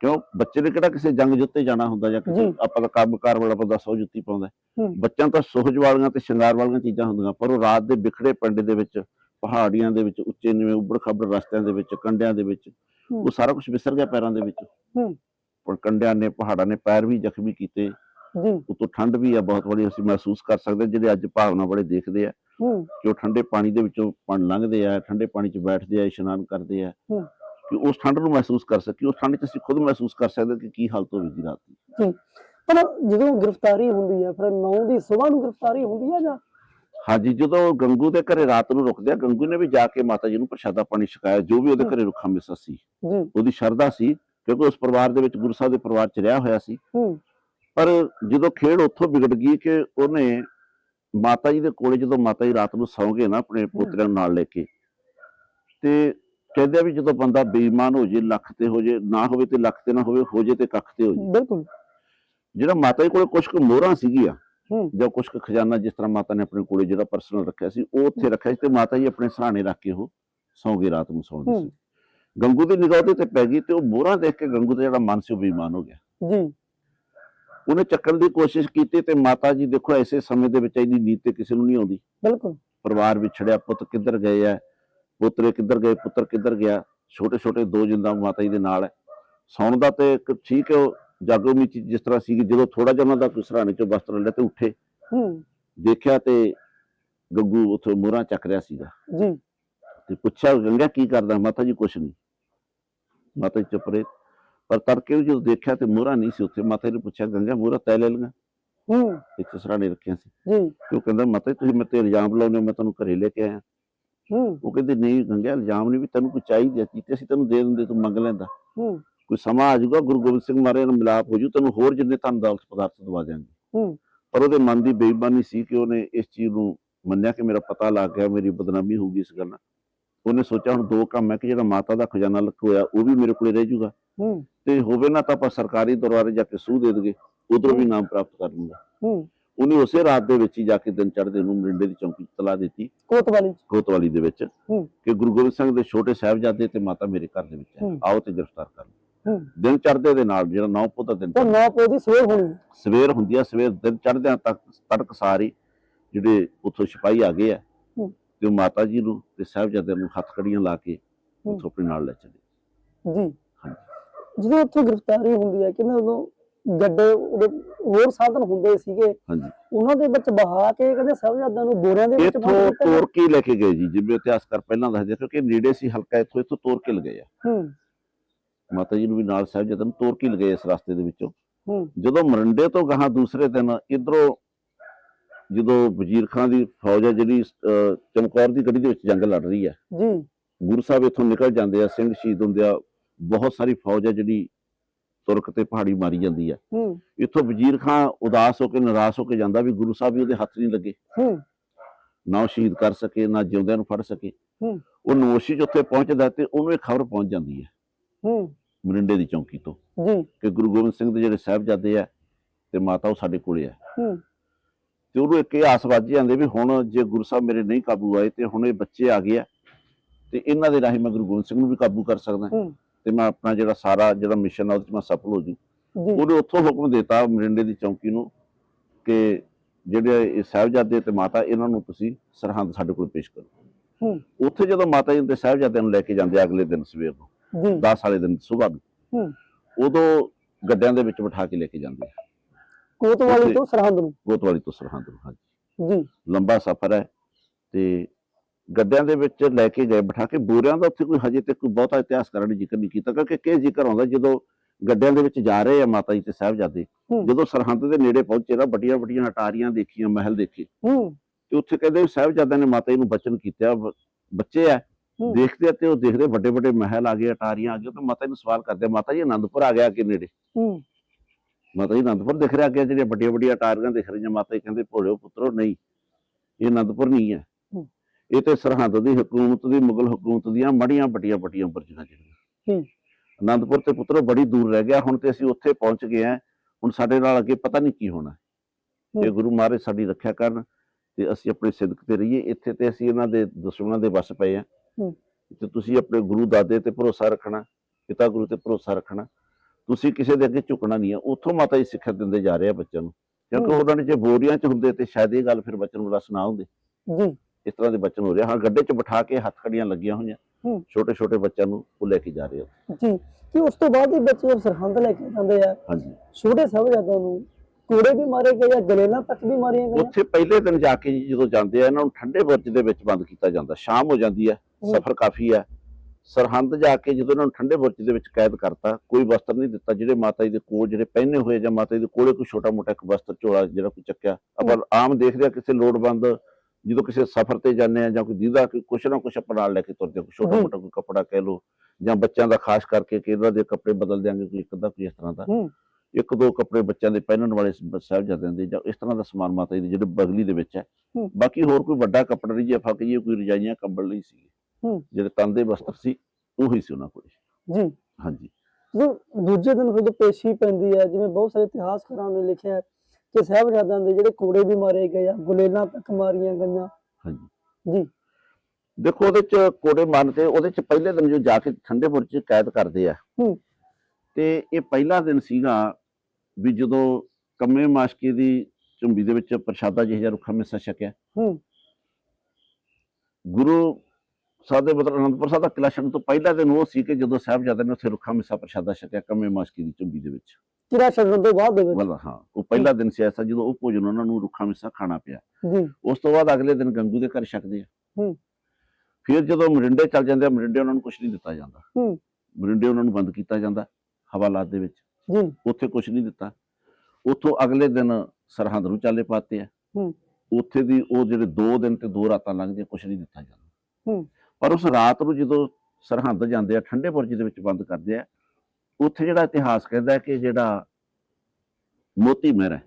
Speaker 1: ਕਿਉਂ ਬੱਚੇ ਨੇ ਕਿਹੜਾ ਕਿਸੇ ਜੰਗ ਜੁੱਤੇ ਜਾਣਾ ਹੁੰਦਾ ਜਾਂ ਕਿਸੇ। ਆਪਾਂ ਦਾ ਕੰਮਕਾਰ ਵਾਲਾ ਬੰਦਾ ਸੌ ਜੁੱਤੀ ਪਾਉਂਦਾ। ਬੱਚਿਆਂ ਤਾਂ ਸੁਹਜ ਵਾਲੀਆਂ ਤੇ ਸ਼ਿੰਗਾਰ ਵਾਲੀਆਂ ਚੀਜ਼ਾਂ ਹੁੰਦੀਆਂ ਪਰ ਉਹ ਰਾਤ ਦੇ ਵਿਖੜੇ ਪਿੰਡ ਦੇ ਵਿੱਚ ਪਹਾੜੀਆਂ ਦੇ ਵਿੱਚ ਉੱਚੇ ਨੀਵੇਂ ਉੱਬੜ ਖਾਬੜ ਰਸਤਿਆਂ ਦੇ ਵਿੱਚ ਕੰਡਿਆਂ ਦੇ ਵਿੱਚ। ਉਹ ਸਾਰਾ ਕੁਝ ਵਿਸਰ ਗਿਆ ਪੈਰਾਂ ਦੇ ਵਿੱਚ। ਪਰ ਕੰਡਿਆਂ ਨੇ ਪਹਾੜਾਂ ਨੇ ਪੈਰ ਵੀ ਜ਼ਖਮੀ ਕੀਤੇ।
Speaker 2: ਜੀ।
Speaker 1: ਉਤੋਂ ਠੰਡ ਵੀ ਆ ਬਹੁਤ ਵਾਰੀ ਅਸੀਂ ਮਹਿਸੂਸ ਕਰ ਸਕਦੇ ਜਿਹੜੇ ਅੱਜ ਭਾਵਨਾ ਵਾਲੇ ਦੇਖਦੇ ਆ। ਕਿ ਉਹ ਠੰਡੇ ਪਾਣੀ ਦੇ ਵਿੱਚੋਂ ਪਾਣੀ ਲੰਘਦੇ ਆ ਠੰਡੇ ਪਾਣੀ 'ਚ ਬੈਠਦੇ ਆ ਇਸ਼ਨਾਨ ਕਰਦੇ ਆ। ਕਿ ਉਸ ਠੰਡ ਨੂੰ ਮਹਿਸੂਸ ਕਰ ਸਕੀ ਉਸ ਠੰਡ 'ਚ ਅਸੀਂ ਖੁਦ ਮਹਿਸੂਸ ਕਰ ਸਕਦੇ ਕਿ ਕੀ ਹਾਲਤ ਹੋਵੇਗੀ ਰਾਤ ਦੀ।
Speaker 2: ਪਰ ਜਦੋਂ ਗ੍ਰਿਫਤਾਰੀ ਹੁੰਦੀ ਹੈ ਫਿਰ 9 ਦੀ ਸਵੇਰ ਨੂੰ ਗ੍ਰਿਫਤਾਰੀ ਹੁੰਦੀ ਹੈ ਜਾਂ?
Speaker 1: ਹਾਂਜੀ ਜਦੋਂ ਗੰਗੂ ਦੇ ਘਰੇ ਰਾਤ ਨੂੰ ਰੁਕਦੇ ਆ ਗੰਗੂ ਨੇ ਵੀ ਜਾ ਕੇ ਮਾਤਾ ਜੀ ਨੂੰ ਪ੍ਰਸ਼ਾਦਾ ਪਾਣੀ ਛਕਾਇਆ ਜੋ ਵੀ ਉਹਦੇ। ਘਰੇ ਰੁੱਖਾ ਮਿੱਸਾ ਸੀ।
Speaker 2: ਜੀ।
Speaker 1: ਉਹਦੀ ਸ਼ਰਧਾ ਸੀ। ਕਿਉਂਕਿ ਉਸ ਪਰਿਵਾਰ ਦੇ ਵਿੱਚ ਗੁਰੂ ਸਾਹਿਬ ਦੇ ਪਰਿਵਾਰ 'ਚ ਰਿਹਾ ਹੋਇਆ ਸੀ। ਪਰ ਜਦੋਂ ਖੇਡ ਉੱਥੋਂ ਵਿਗੜ ਗਈ ਕਿ ਉਹਨੇ ਮਾਤਾ ਜੀ ਦੇ ਕੋਲੇ ਜਦੋਂ ਮਾਤਾ ਜੀ ਰਾਤ ਨੂੰ ਸੌਂ ਗਏ ਨਾ ਆਪਣੇ ਪੋਤਰਿਆਂ ਨੂੰ ਨਾਲ ਲੈ ਕੇ ਤੇ ਕਹਿੰਦੇ ਵੀ ਜਦੋਂ ਬੰਦਾ ਬੇਈਮਾਨ ਹੋ ਜੇ ਲੱਖ ਤੇ ਹੋ ਜੇ ਨਾ ਹੋਵੇ ਤੇ ਲੱਖ ਤੇ ਨਾ ਹੋਵੇ ਹੋ ਜੇ ਤੇ ਕੱਖ ਤੇ ਹੋ ਜੇ।
Speaker 2: ਬਿਲਕੁਲ।
Speaker 1: ਜਿਹੜਾ ਮਾਤਾ ਜੀ ਕੋਲੇ ਕੁਝ ਕੁ ਮੋਹਰਾਂ ਸੀਗੀਆਂ। ਜਾਂ ਕੁਝ ਕੁ ਖਜ਼ਾਨਾ ਜਿਸ ਤਰ੍ਹਾਂ ਮਾਤਾ ਨੇ ਆਪਣੇ ਕੋਲੇ ਜਿਹੜਾ ਪਰਸਨਲ ਰੱਖਿਆ ਸੀ ਉਹ ਉੱਥੇ ਰੱਖਿਆ ਸੀ ਤੇ ਮਾਤਾ ਜੀ ਆਪਣੇ ਸਰਾਣੇ ਰੱਖ ਕੇ ਉਹ ਸੌਂ ਗਏ ਰਾਤ ਨੂੰ ਸੌਂਦੇ। ਸੀ ਗੰਗੂ ਦੀ ਨਿਗਾਹ ਉਹਦੇ ਤੇ ਪੈ ਗਈ ਤੇ ਉਹ ਮੋਹਰਾਂ ਦੇਖ ਕੇ ਗੰਗੂ ਦਾ ਜਿਹੜਾ ਮਨ ਸੀ ਉਹ ਬੇਈਮਾਨ ਹੋ ਗਿਆ।
Speaker 2: ਜੀ।
Speaker 1: ਉਹਨੇ ਚੱਕਣ ਦੀ ਕੋਸ਼ਿਸ਼ ਕੀਤੀ ਤੇ ਮਾਤਾ ਜੀ ਦੇਖੋ ਐਸੇ ਸਮੇਂ ਦੇ ਵਿੱਚ ਇੰਨੀ ਨੀਤ ਤੇ ਕਿਸੇ ਨੂੰ ਨਹੀਂ ਆਉਂਦੀ।
Speaker 2: ਬਿਲਕੁਲ।
Speaker 1: ਪਰਿਵਾਰ ਵਿਛੜਿਆ ਪੁੱਤ ਕਿੱਧਰ ਗਏ ਆ? ਪੁੱਤਰੇ ਕਿੱਧਰ ਗਏ ਪੁੱਤਰ ਕਿੱਧਰ ਗਿਆ? ਛੋਟੇ ਛੋਟੇ ਦੋ ਜਿੰਦਾ ਮਾਤਾ ਜੀ ਦੇ ਨਾਲ ਹੈ। ਸੌਣ ਦਾ ਤੇ ਇੱਕ ਠੀਕ ਹੈ ਜਾਗੋ ਵਿੱਚ ਜਿਸ ਤਰ੍ਹਾਂ ਸੀ ਜਦੋਂ ਥੋੜਾ ਜਿਹਾ ਉਹਨਾਂ ਦਾ ਕੋਈ ਸਰਾਣੇ ਚੋਂ ਵਸਤਰ ਲੈ ਤੇ ਉੱਠੇ।
Speaker 2: ਹੂੰ।
Speaker 1: ਦੇਖਿਆ ਤੇ ਗੱਗੂ ਉੱਥੇ ਮੋਹਰਾਂ ਚੱਕ ਰਿਹਾ ਸੀਗਾ।
Speaker 2: ਜੀ।
Speaker 1: ਤੇ ਪੁੱਛਿਆ ਗੰਗਾ ਕੀ ਕਰਦਾ? ਮਾਤਾ ਜੀ ਕੁਛ ਨਹੀਂ। ਮਾਤਾ ਜੀ ਚੁੱਪ ਰਹੇ। ਪਰ ਤੜਕੇ ਜਦੋਂ ਦੇਖਿਆ ਤੇ ਮੋਹਰਾਂ ਨਹੀਂ ਸੀ ਉੱਥੇ ਮਾਤਾ ਜੀ ਨੇ ਪੁੱਛਿਆ ਗੰਗਾ ਮੋਹਰਾਂ ਤੈ ਲੈ ਲਈਆਂ?
Speaker 2: ਹੂੰ।
Speaker 1: ਇੱਥੇ ਸਰਾਣੇ ਰੱਖੀਆਂ ਸੀ।
Speaker 2: ਜੀ
Speaker 1: ਉਹ ਕਹਿੰਦਾ ਮਾਤਾ ਜੀ ਤੁਸੀਂ ਮੇਰੇ ਤੇ ਇਲਜ਼ਾਮ ਲਾਉਂਦੇ ਹੋ ਮੈਂ ਤੁਹਾਨੂੰ ਘਰੇ ਲੈ ਕੇ ਆਇਆ।
Speaker 2: ਹੂੰ।
Speaker 1: ਉਹ ਕਹਿੰਦੇ ਨਹੀਂ ਗੰਗਾ ਇਲਜ਼ਾਮ ਨਹੀਂ ਵੀ ਤੈਨੂੰ ਕੋਈ ਚਾਹੀਦੀ ਸੀ ਤੇ ਅਸੀਂ ਤੈਨੂੰ ਦੇ ਦਿੰਦੇ ਤੂੰ ਮੰਗ ਲੈਂਦਾ।
Speaker 2: ਹੂੰ।
Speaker 1: ਕੋਈ ਸਮਾਂ ਆ ਜਾਊਗਾ ਗੁਰੂ ਗੋਬਿੰਦ ਸਿੰਘ ਮਹਾਰਾਜ ਨਾਲ ਮਿਲਾਪ ਹੋ ਜੂ ਤੈਨੂੰ ਹੋਰ ਜਿੰਨੇ ਤੁਹਾਨੂੰ ਦੌਲਤ ਪਦਾਰਥ ਦਵਾ ਦਿਆਂਗੇ।
Speaker 2: ਹੂੰ।
Speaker 1: ਪਰ ਉਹਦੇ ਮਨ ਦੀ ਬੇਈਮਾਨੀ ਸੀ ਕਿ ਉਹਨੇ ਇਸ ਚੀਜ਼ ਨੂੰ ਮੰਨਿਆ ਕਿ ਮੇਰਾ ਪਤਾ ਲੱਗ ਗਿਆ ਮੇਰੀ ਬਦਨਾਮੀ ਹੋਊਗੀ ਇਸ ਗੱਲ ਨਾਲ। ਉਹਨੇ ਸੋਚਿਆ ਹੁਣ ਦੋ ਕੰਮ ਹੈ ਕਿ ਜਿਹੜਾ ਮਾਤਾ ਦਾ ਖਜ਼ਾਨਾ ਲੁਕੋਇਆ ਉਹ ਵੀ ਮੇਰੇ ਕੋਲੇ ਰਹਿ ਜਾਊਗਾ
Speaker 2: ਹੂੰ
Speaker 1: ਤੇ ਹੋਵੇ ਨਾ ਤਾਂ ਆਪਾਂ ਸਰਕਾਰੀ ਦਰਬਾਰੇ ਜਾ ਕੇ ਸੂਹ ਦੇ ਦਗੇ ਉਧਰੋਂ ਵੀ ਨਾਮ ਪ੍ਰਾਪਤ ਕਰ ਲੂੰਗਾ
Speaker 2: ਹੂੰ
Speaker 1: ਉਹਨੇ ਉਸੇ ਰਾਤ ਦੇ ਵਿੱਚ ਹੀ ਜਾ ਕੇ ਦਿਨ ਚੜ੍ਹਦੇ ਨੂੰ ਮਰਿੰਡੇ ਦੀ ਚੌਂਕੀ ਤਲਾ ਦਿੱਤੀ
Speaker 2: ਕੋਤਵਾਲੀ ਚ।
Speaker 1: ਕੋਤਵਾਲੀ ਦੇ ਵਿੱਚ
Speaker 2: ਹੂੰ।
Speaker 1: ਕਿ ਗੁਰੂ ਗੋਬਿੰਦ ਸਿੰਘ ਦੇ ਛੋਟੇ ਸਾਹਿਬਜ਼ਾਦੇ ਤੇ ਮਾਤਾ ਮੇਰੇ ਘਰ ਦੇ ਵਿੱਚ ਹੈ। ਆਓ ਤੇ ਗ੍ਰਿਫਤਾਰ ਕਰ ਲਓ ਦਿਨ ਚੜ੍ਹਦੇ ਦੇ ਨਾਲ ਜਿਹੜਾ ਨੌ ਪੁੱਤ ਦਾ ਦਿਨ
Speaker 2: ਤੇ ਨੌ ਪੋ ਦੀ ਸਵੇਰ ਹੋਣੀ।
Speaker 1: ਸਵੇਰ ਹੁੰਦੀ ਆ ਸਵੇਰ ਦਿਨ ਚੜ੍ਹਦਿਆਂ ਤੱਕ ਤੜਕ ਸਾਰੀ ਜਿਹੜੇ ਉੱਥੋਂ ਸਿਪਾਹੀ ਆ ਗਏ ਆ। ਤੇ ਉਹ ਮਾਤਾ ਜੀ ਨੂੰ ਤੇ ਸਾਹਿਬਜ਼ਾਦਿਆਂ ਨੂੰ ਹੱਥ ਕੜੀਆਂ ਲਾ ਕੇ ਉੱਥੋਂ ਆਪਣੇ ਨਾਲ ਲੈ ਚਲੇ।
Speaker 2: ਜੀ।
Speaker 1: ਹਾਂਜੀ।
Speaker 2: ਜਦੋਂ ਉੱਥੇ ਗ੍ਰਿਫਤਾਰੀ ਹੁੰਦੀ ਹੈ ਕਿੰਨੇ ਉਦੋਂ ਗੱਡੇ ਉਹਦੇ ਹੋਰ ਸਾਧਨ ਹੁੰਦੇ ਸੀਗੇ।
Speaker 1: ਹਾਂਜੀ।
Speaker 2: ਉਹਨਾਂ ਦੇ ਵਿੱਚ ਬਹਾ ਕੇ ਕਹਿੰਦੇ ਸਾਹਿਬਜ਼ਾਦਿਆਂ ਨੂੰ ਬੋਰਿਆਂ ਦੇ ਵਿੱਚ
Speaker 1: ਇੱਥੋਂ ਤੋਰ ਕੇ ਲੈ ਕੇ ਗਏ ਜੀ ਜਿਵੇਂ ਇਤਿਹਾਸਕਾਰ ਪਹਿਲਾਂ ਦੱਸਦੇ ਕਿਉਂਕਿ ਨੇੜੇ ਸੀ ਹਲਕਾ ਇੱਥੋਂ ਇੱਥੋਂ ਤੋਰ ਕੇ ਲਗਏ ਆ।
Speaker 2: ਹੂੰ।
Speaker 1: ਮਾਤਾ ਜੀ ਨੂੰ ਵੀ ਨਾਲ ਸਾਹਿਬਜ਼ਾਦਿਆਂ ਨੂੰ ਤੋਰ ਕੇ ਲਗਏ ਇਸ ਰਸਤੇ ਦੇ ਵਿੱਚੋਂ।
Speaker 2: ਹੂੰ।
Speaker 1: ਜਦੋਂ ਮਰੰਡੇ ਤੋਂ ਗਾਹਾਂ ਦੂਸਰੇ ਦਿਨ ਇਧਰੋਂ ਜਦੋਂ ਵਜ਼ੀਰ ਖਾਨ ਦੀ ਫੌਜ ਹੈ ਜਿਹੜੀ ਚਮਕੌਰ ਦੀ ਗੜੀ ਦੇ ਵਿੱਚ ਜੰਗ ਲੜ ਰਹੀ ਹੈ।
Speaker 2: ਜੀ।
Speaker 1: ਗੁਰੂ ਸਾਹਿਬ ਇੱਥੋਂ ਨਿਕਲ ਜਾਂਦੇ ਆ ਸਿੰਘ ਸ਼ਹੀਦ ਹੁੰਦੇ ਆ ਬਹੁਤ ਸਾਰੀ ਫੌਜ ਹੈ ਜਿਹੜੀ ਤੁਰਕ ਤੇ ਪਹਾੜੀ ਮਾਰੀ ਜਾਂਦੀ ਆ ਇੱਥੋਂ ਵਜ਼ੀਰ ਖਾਨ ਉਦਾਸ ਹੋ ਕੇ ਨਿਰਾਸ਼ ਹੋ ਕੇ ਜਾਂਦਾ ਵੀ ਗੁਰੂ ਸਾਹਿਬ ਵੀ ਉਹਦੇ ਹੱਥ ਨਹੀਂ ਲੱਗੇ।
Speaker 2: ਹੂੰ।
Speaker 1: ਨਾ ਉਹ ਸ਼ਹੀਦ ਕਰ ਸਕੇ ਨਾ ਜਿਉਂਦਿਆਂ ਨੂੰ ਫੜ ਸਕੇ।
Speaker 2: ਹੂੰ।
Speaker 1: ਉਹ ਨੋਸ਼ੀ 'ਚ ਉੱਥੇ ਪਹੁੰਚਦਾ ਤੇ ਉਹਨੂੰ ਇਹ ਖਬਰ ਪਹੁੰਚ ਜਾਂਦੀ ਹੈ।
Speaker 2: ਹੂੰ।
Speaker 1: ਮਰਿੰਡੇ ਦੀ ਚੌਂਕੀ ਤੋਂ
Speaker 2: ਜੀ।
Speaker 1: ਕਿ ਗੁਰੂ ਗੋਬਿੰਦ ਸਿੰਘ ਦੇ ਜਿਹੜੇ ਸਾਹਿਬਜ਼ਾਦੇ ਆ ਤੇ ਮਾਤਾ ਉਹ ਸਾਡੇ ਕੋਲੇ ਆ।
Speaker 2: ਹੂੰ।
Speaker 1: ਤੇ ਉਹਨੂੰ ਇੱਕ ਇਹ ਆਸ ਵੱਜ ਜਾਂਦੇ ਵੀ ਹੁਣ ਜੇ ਗੁਰੂ ਸਾਹਿਬ ਮੇਰੇ ਨਹੀਂ ਕਾਬੂ ਆਏ ਤੇ ਹੁਣ ਇਹ ਬੱਚੇ ਆ ਗਏ ਆ ਤੇ ਇਹਨਾਂ ਦੇ ਰਾਹੀਂ ਮੈਂ ਗੁਰੂ ਗੋਬਿੰਦ ਸਿੰਘ ਨੂੰ ਵੀ ਕਾਬੂ ਕਰ ਸਕਦਾ। ਤੇ ਮੈਂ ਆਪਣਾ ਜਿਹੜਾ ਸਾਰਾ ਜਿਹੜਾ ਮਿਸ਼ਨ ਆ ਉਹਦੇ 'ਚ ਮੈਂ ਸਫਲ ਹੋ ਜੂ। ਉਹਨੇ ਉੱਥੋਂ ਹੁਕਮ ਦਿੱਤਾ ਮਰਿੰਡੇ ਦੀ ਚੌਂਕੀ ਨੂੰ ਕਿ ਜਿਹੜੇ ਇਹ ਸਾਹਿਬਜ਼ਾਦੇ ਤੇ ਮਾਤਾ ਇਹਨਾਂ ਨੂੰ ਤੁਸੀਂ ਸਰਹੰਦ ਸਾਡੇ ਕੋਲ ਪੇਸ਼ ਕਰੋ।
Speaker 2: ਹੂੰ।
Speaker 1: ਉੱਥੇ ਜਦੋਂ ਮਾਤਾ ਜੀ ਤੇ ਸਾਹਿਬਜ਼ਾਦਿਆਂ ਨੂੰ ਲੈ ਕੇ ਜਾਂਦੇ ਅਗਲੇ ਦਿਨ ਸਵੇਰ ਨੂੰ
Speaker 2: ਜੀ।
Speaker 1: 10 ਵਾਲੇ ਦਿਨ ਸਵੇਰ ਨੂੰ
Speaker 2: ਹੂੰ।
Speaker 1: ਉਦੋਂ ਗੱਡਿਆਂ ਦੇ ਵਿੱਚ ਬਿਠਾ ਕੇ ਲੈ ਕੇ ਜਾਂਦੇ ਆ।
Speaker 2: ਕੋਤਵਾਲੀ ਤੋਂ ਸਰਹੰਦ ਨੂੰ।
Speaker 1: ਗੋਤਵਾਲੀ ਤੋਂ ਸਰਹੰਦ ਨੂੰ ਹਾਂਜੀ।
Speaker 2: ਜੀ।
Speaker 1: ਲੰਬਾ ਸਫ਼ਰ ਹੈ ਤੇ ਗੱਡਿਆਂ ਦੇ ਵਿੱਚ ਲੈ ਕੇ ਗਏ ਬਿਠਾ ਕੇ। ਬੋਰਿਆਂ ਦਾ ਉੱਥੇ ਕੋਈ ਹਜੇ ਤੱਕ ਕੋਈ ਬਹੁਤਾ ਇਤਿਹਾਸਕਾਰਾਂ ਨੇ ਜ਼ਿਕਰ ਨਹੀਂ ਕੀਤਾ ਕਿਉਂਕਿ ਕਿ ਜ਼ਿਕਰ ਆਉਂਦਾ ਜਦੋਂ ਗੱਡਿਆਂ ਦੇ ਵਿੱਚ ਜਾ ਰਹੇ ਆ ਮਾਤਾ ਜੀ ਤੇ ਸਾਹਿਬਜ਼ਾਦੇ। ਜਦੋਂ ਸਰਹੰਦ ਦੇ ਨੇੜੇ ਪਹੁੰਚੇ ਨਾ ਵੱਡੀਆਂ ਵੱਡੀਆਂ ਅਟਾਰੀਆਂ ਦੇਖੀਆਂ ਮਹਿਲ ਦੇਖੇ।
Speaker 2: ਹੂੰ।
Speaker 1: ਤੇ ਉੱਥੇ ਕਹਿੰਦੇ ਸਾਹਿਬਜ਼ਾਦਿਆਂ ਨੇ ਮਾਤਾ ਜੀ ਨੂੰ ਬਚਨ ਕੀਤਾ ਬੱਚੇ ਆ। ਦੇਖਦੇ ਤੇ ਉਹ ਦੇਖਦੇ ਵੱਡੇ ਵੱਡੇ ਮਹਿਲ ਆ ਗਏ ਅਟਾਰੀਆਂ ਆ ਗਈਆਂ ਤੇ ਮਾਤਾ ਜੀ ਨੂੰ ਸਵਾਲ ਕਰਦੇ ਮਾਤਾ ਜੀ ਆਨੰਦਪੁਰ ਆ ਗਿਆ ਕਿ ਨੇੜੇ।
Speaker 2: ਹੂੰ।
Speaker 1: ਮਾਤਾ ਜੀ ਆਨੰਦਪੁਰ ਦਿਖ ਰਿਹਾ ਅੱਗੇ ਜਿਹੜੀਆਂ ਵੱਡੀਆਂ ਵੱਡੀਆਂ ਅਟਾਰੀਆਂ ਦਿਖ ਰਹੀਆਂ ਮਾਤਾ ਜੀ ਕਹਿੰਦੇ ਭੋਲਿਓ ਪੁੱਤਰੋ ਨਹੀਂ ਇਹ ਆਨੰਦਪੁਰ ਨਹੀਂ ਹੈ। ਇਹ ਤੇ ਸਰਹੰਦ ਦੀ ਹਕੂਮਤ ਦੀ ਮੁਗਲ ਹਕੂਮਤ ਦੀਆਂ ਮੜੀਆਂ ਵੱਡੀਆਂ ਵੱਡੀਆਂ ਬਰਜੀਆਂ ਜਿਹੜੀਆਂ
Speaker 2: ਹੂੰ।
Speaker 1: ਆਨੰਦਪੁਰ ਤੇ ਪੁੱਤਰੋ ਬੜੀ ਦੂਰ ਰਹਿ ਗਿਆ ਹੁਣ ਤੇ ਅਸੀਂ ਉੱਥੇ ਪਹੁੰਚ ਗਏ ਆ ਹੁਣ ਸਾਡੇ ਨਾਲ ਅੱਗੇ ਪਤਾ ਨਹੀਂ ਕੀ ਹੋਣਾ ਇਹ। ਗੁਰੂ ਮਹਾਰਾਜ ਸਾਡੀ ਰੱਖਿਆ ਕਰਨ ਤੇ ਅਸੀਂ ਆਪਣੇ ਸਿਦਕ ਤੇ ਰਹੀਏ ਇੱਥੇ ਤੇ ਅਸੀਂ ਇਹਨਾਂ ਦੇ ਦੁਸ਼ਮਣਾਂ ਦੇ ਵੱਸ ਪਏ ਆ
Speaker 2: ਹੂੰ।
Speaker 1: ਤੇ ਤੁਸੀਂ ਆਪਣੇ ਗੁਰੂ ਦਾਦੇ ਤੇ ਭਰੋਸਾ ਰੱਖਣਾ ਪਿਤਾ ਗੁਰੂ ਤੇ ਭਰੋਸਾ ਰੱਖਣਾ ਤੁਸੀਂ ਕਿਸੇ ਦੇ ਅੱਗੇ ਝੁਕਣਾ ਨਹੀਂ ਹੈ ਉੱਥੋਂ ਮਾਤਾ ਜੀ ਸਿੱਖਿਆ ਦਿੰਦੇ ਜਾ ਰਹੇ ਆ ਬੱਚਿਆਂ ਨੂੰ। ਕਿਉਂਕਿ
Speaker 2: ਹੂੰ।
Speaker 1: ਉਹਨਾਂ ਨੇ ਜੇ ਬੋਰੀਆਂ 'ਚ ਹੁੰਦੇ ਤੇ ਸ਼ਾਇਦ ਇਹ ਗੱਲ ਫਿਰ ਬੱਚਨ ਨੂੰ ਰਸ ਨਾ ਹੁੰਦੇ
Speaker 2: ਜੀ।
Speaker 1: ਇਸ ਤਰ੍ਹਾਂ ਦੇ ਬੱਚਨ ਹੋ ਰਿਹਾ। ਹਾਂ ਗੱਡੇ 'ਚ ਬਿਠਾ ਕੇ ਹੱਥ ਖੜੀਆਂ ਲੱਗੀਆਂ ਹੋਈਆਂ।
Speaker 2: ਹੂੰ।
Speaker 1: ਛੋਟੇ ਛੋਟੇ ਬੱਚਿਆਂ ਨੂੰ ਉਹ ਲੈ ਕੇ ਜਾ ਰਹੇ ਆ।
Speaker 2: ਜੀ। ਤੇ ਉਸ ਤੋਂ ਬਾਅਦ ਹੀ ਬੱਚੇ ਸਰਹੰਦ ਲੈ ਕੇ ਜਾਂਦੇ ਆ।
Speaker 1: ਹਾਂਜੀ।
Speaker 2: ਛੋਟੇ ਸਾਹਿਬਜ਼ਾਦਿਆਂ ਨੂੰ ਕੋੜੇ ਵੀ ਮਾਰੇ ਗਏ ਆ ਗਲੇਲਾਂ ਤੱਕ ਵੀ ਮਾਰੀਆਂ ਗਈਆਂ?
Speaker 1: ਉੱਥੇ ਪਹਿਲੇ ਦਿਨ ਜਾ ਕੇ ਜੀ ਜਦੋਂ ਜਾਂਦੇ ਆ ਇਹਨਾਂ ਨੂੰ ਠੰਡੇ ਬੁਰਜ ਦੇ ਵਿੱਚ ਬੰਦ ਕੀਤਾ ਜਾਂਦਾ। ਸ਼ਾਮ ਹੋ ਜਾਂਦੀ ਹੈ
Speaker 2: ਹੂੰ।
Speaker 1: ਸਫ਼ਰ ਕਾਫੀ ਹੈ। ਸਰਹੰਦ ਜਾ ਕੇ ਜਦੋਂ ਇਹਨਾਂ ਨੂੰ ਠੰਡੇ ਬੁਰਜ ਦੇ ਵਿੱਚ ਕੈਦ ਕਰਤਾ ਕੋਈ ਵਸਤਰ ਨਹੀਂ ਦਿੱਤਾ ਜਿਹੜੇ ਮਾਤਾ ਜੀ ਦੇ ਕੋਲ ਜਿਹੜੇ ਪਹਿਨੇ ਹੋਏ ਜਾਂ ਮਾਤਾ ਜੀ ਦੇ ਕੋਲੇ ਕੋਈ ਛੋਟਾ ਮੋਟਾ ਇੱਕ ਵਸਤਰ ਝੋਲਾ ਜਿਹੜਾ ਕੋਈ ਚੱਕਿਆ ਆਪਾਂ ਆਮ ਦੇਖਦੇ ਆ ਕਿਸੇ ਲੋੜਵੰਦ ਜਦੋਂ ਕਿਸੇ ਸਫ਼ਰ ਤੇ ਜਾਂਦੇ ਆ ਜਾਂ ਕੋਈ ਦੀਦਾ ਕੋਈ ਕੁਛ ਨਾ ਕੁਛ ਆਪਾਂ ਨਾਲ ਲੈ ਕੇ ਤੁਰਦੇ ਕੋਈ ਛੋਟਾ
Speaker 2: ਜੀ।
Speaker 1: ਮੋਟਾ ਕੋਈ ਕੱਪੜਾ ਕਹਿ ਲਓ ਜਾਂ ਬੱਚਿਆਂ ਦਾ ਖਾਸ ਕਰਕੇ ਕਿ ਇਹਨਾਂ ਦੇ ਕੱਪੜੇ ਬਦਲ ਦਿਆਂਗੇ ਕੋਈ ਇੱਕ ਅੱਧਾ ਕੋਈ ਇਸ ਤਰ੍ਹਾਂ ਦਾ ਇੱਕ ਦੋ ਕੱਪੜੇ ਬੱਚਿਆਂ ਦੇ ਪਹਿਨਣ ਵਾਲੇ ਸਾਹਿਬਜ਼ਾਦਿਆਂ ਦੇ ਜਾਂ ਇਸ ਤਰ੍ਹਾਂ ਦਾ ਸਮਾਨ ਮਾਤਾ ਜੀ ਦੇ ਜਿਹੜੇ ਬਗਲੀ ਦੇ ਵਿੱਚ ਹੈ। ਬਾਕੀ ਹੋਰ ਕੋਈ ਵੱਡਾ ਕੱਪੜਾ ਨਹੀਂ ਜੇ ਫੱਕ ਕੋਈ ਰਜਾਈਆਂ ਕੰਬਲ ਨਹੀਂ ਸੀ। ਜਿਹੜੇ ਤਨ ਦੇ ਵਸਤਰ ਸੀ ਉਹੀ ਸੀ ਉਹਨਾਂ ਕੋਲ।
Speaker 2: ਜੀ।
Speaker 1: ਹਾਂਜੀ।
Speaker 2: ਦੂਜੇ ਦਿਨ ਫਿਰ ਜਦੋਂ ਪੇਸ਼ੀ ਪੈਂਦੀ ਹੈ ਜਿਵੇਂ ਬਹੁਤ ਸਾਰੇ ਇਤਿਹਾਸਕਾਰਾਂ ਨੇ ਲਿਖਿਆ ਕਿ ਸਾਹਿਬਜ਼ਾਦਿਆਂ ਦੇ ਜਿਹੜੇ ਕੋੜੇ ਵੀ ਮਾਰੇ ਗਏ ਆ ਗੁਲੇਲਾਂ ਤੱਕ ਮਾਰੀਆਂ ਗਈਆਂ।
Speaker 1: ਹਾਂਜੀ।
Speaker 2: ਜੀ।
Speaker 1: ਦੇਖੋ ਉਹਦੇ ਚ ਕੋੜੇ ਮਾਰਨ ਤੇ ਉਹਦੇ ਚ ਪਹਿਲੇ ਦਿਨ ਜੋ ਜਾ ਕੇ ਠੰਡੇ ਬੁਰਜ ਚ ਕੈਦ ਕਰਦੇ ਆ। ਤੇ ਇਹ ਪਹਿਲਾ ਦਿਨ ਸੀਗਾ ਵੀ ਜਦੋਂ ਕੰਮੇ ਮਾਸ਼ਕੀ ਦੀ ਝੁੰਬੀ ਦੇ ਵਿੱਚ ਪ੍ਰਸ਼ਾਦਾ ਜਿਹੋ ਜਿਹਾ ਰੁੱਖਾ ਮਿੱਸਾ ਛਕਿਆ।
Speaker 2: ਹੂੰ।
Speaker 1: ਗੁਰੂ ਸਾਡੇ ਮਤਲਬ ਅਨੰਦਪੁਰ ਸਾਹਿਬ ਦਾ ਕਿਲਾ ਛੱਡਣ ਤੋਂ ਪਹਿਲਾ ਦਿਨ ਉਹ ਸੀ ਕਿ ਜਦੋਂ ਸਾਹਿਬਜ਼ਾਦੇ ਨੇ ਉੱਥੇ ਰੁੱਖਾ ਮਿੱਸਾ ਪ੍ਰਸ਼ਾਦਾ ਛਕਿਆ ਕਮੇ ਮਾਸਕੀ ਦੀ ਝੁੰਬੀ ਦੇ ਵਿੱਚ।
Speaker 2: ਕਿਰਾ ਛੱਡਣ ਤੋਂ ਬਾਅਦ ਦੇ ਵਿੱਚ?
Speaker 1: ਵਾਲਾ ਹਾਂ ਉਹ ਪਹਿਲਾ ਦਿਨ ਸੀ ਐਸਾ ਜਦੋਂ ਉਹ ਭੋਜਨ ਉਹਨਾਂ ਨੂੰ ਰੁੱਖਾ ਮਿੱਸਾ ਖਾਣਾ ਪਿਆ।
Speaker 2: ਜੀ।
Speaker 1: ਉਸ ਤੋਂ ਬਾਅਦ ਅਗਲੇ ਦਿਨ ਗੰਗੂ ਦੇ ਘਰ ਛਕਦੇ ਆ।
Speaker 2: ਹੂੰ।
Speaker 1: ਫਿਰ ਜਦੋਂ ਮਰਿੰਡੇ ਚੱਲ ਜਾਂਦੇ ਆ ਮਰਿੰਡੇ ਉਹਨਾਂ ਨੂੰ ਕੁਝ ਨਹੀਂ ਦਿੱਤਾ ਜਾਂਦਾ।
Speaker 2: ਹੂੰ।
Speaker 1: ਮਰਿੰਡੇ ਉਹਨਾਂ ਨੂੰ ਬੰਦ ਕੀਤਾ ਜਾਂਦਾ ਹਵਾਲਾਤ ਦੇ ਵਿੱਚ।
Speaker 2: ਜੀ।
Speaker 1: ਉੱਥੇ ਕੁਝ ਨਹੀਂ ਦਿੱਤਾ। ਉੱਥੋਂ ਅਗਲੇ ਦਿਨ ਸਰਹੰਦ ਨੂੰ ਚਾਲੇ ਪਾਤੇ ਆ।
Speaker 2: ਹੂੰ।
Speaker 1: ਉੱਥੇ ਦੀ ਉਹ ਜਿਹੜੇ 2 ਦਿਨ ਤੇ 2 ਰਾਤਾਂ ਲੰਘਦੀਆਂ ਕੁਝ ਨਹੀਂ ਦਿੱਤਾ ਜਾਂਦਾ।
Speaker 2: ਹੂੰ।
Speaker 1: ਪਰ ਉਸ ਰਾਤ ਨੂੰ ਜਦੋਂ ਸਰਹੰਦ ਜਾਂਦੇ ਆ ਠੰਡੇ ਬੁਰਜ ਦੇ ਵਿੱਚ ਬੰਦ ਕਰਦੇ ਆ ਉੱਥੇ ਜਿਹੜਾ ਇਤਿਹਾਸ ਕਹਿੰਦਾ ਕਿ ਜਿਹੜਾ ਮੋਤੀ ਮਹਿਰਾ।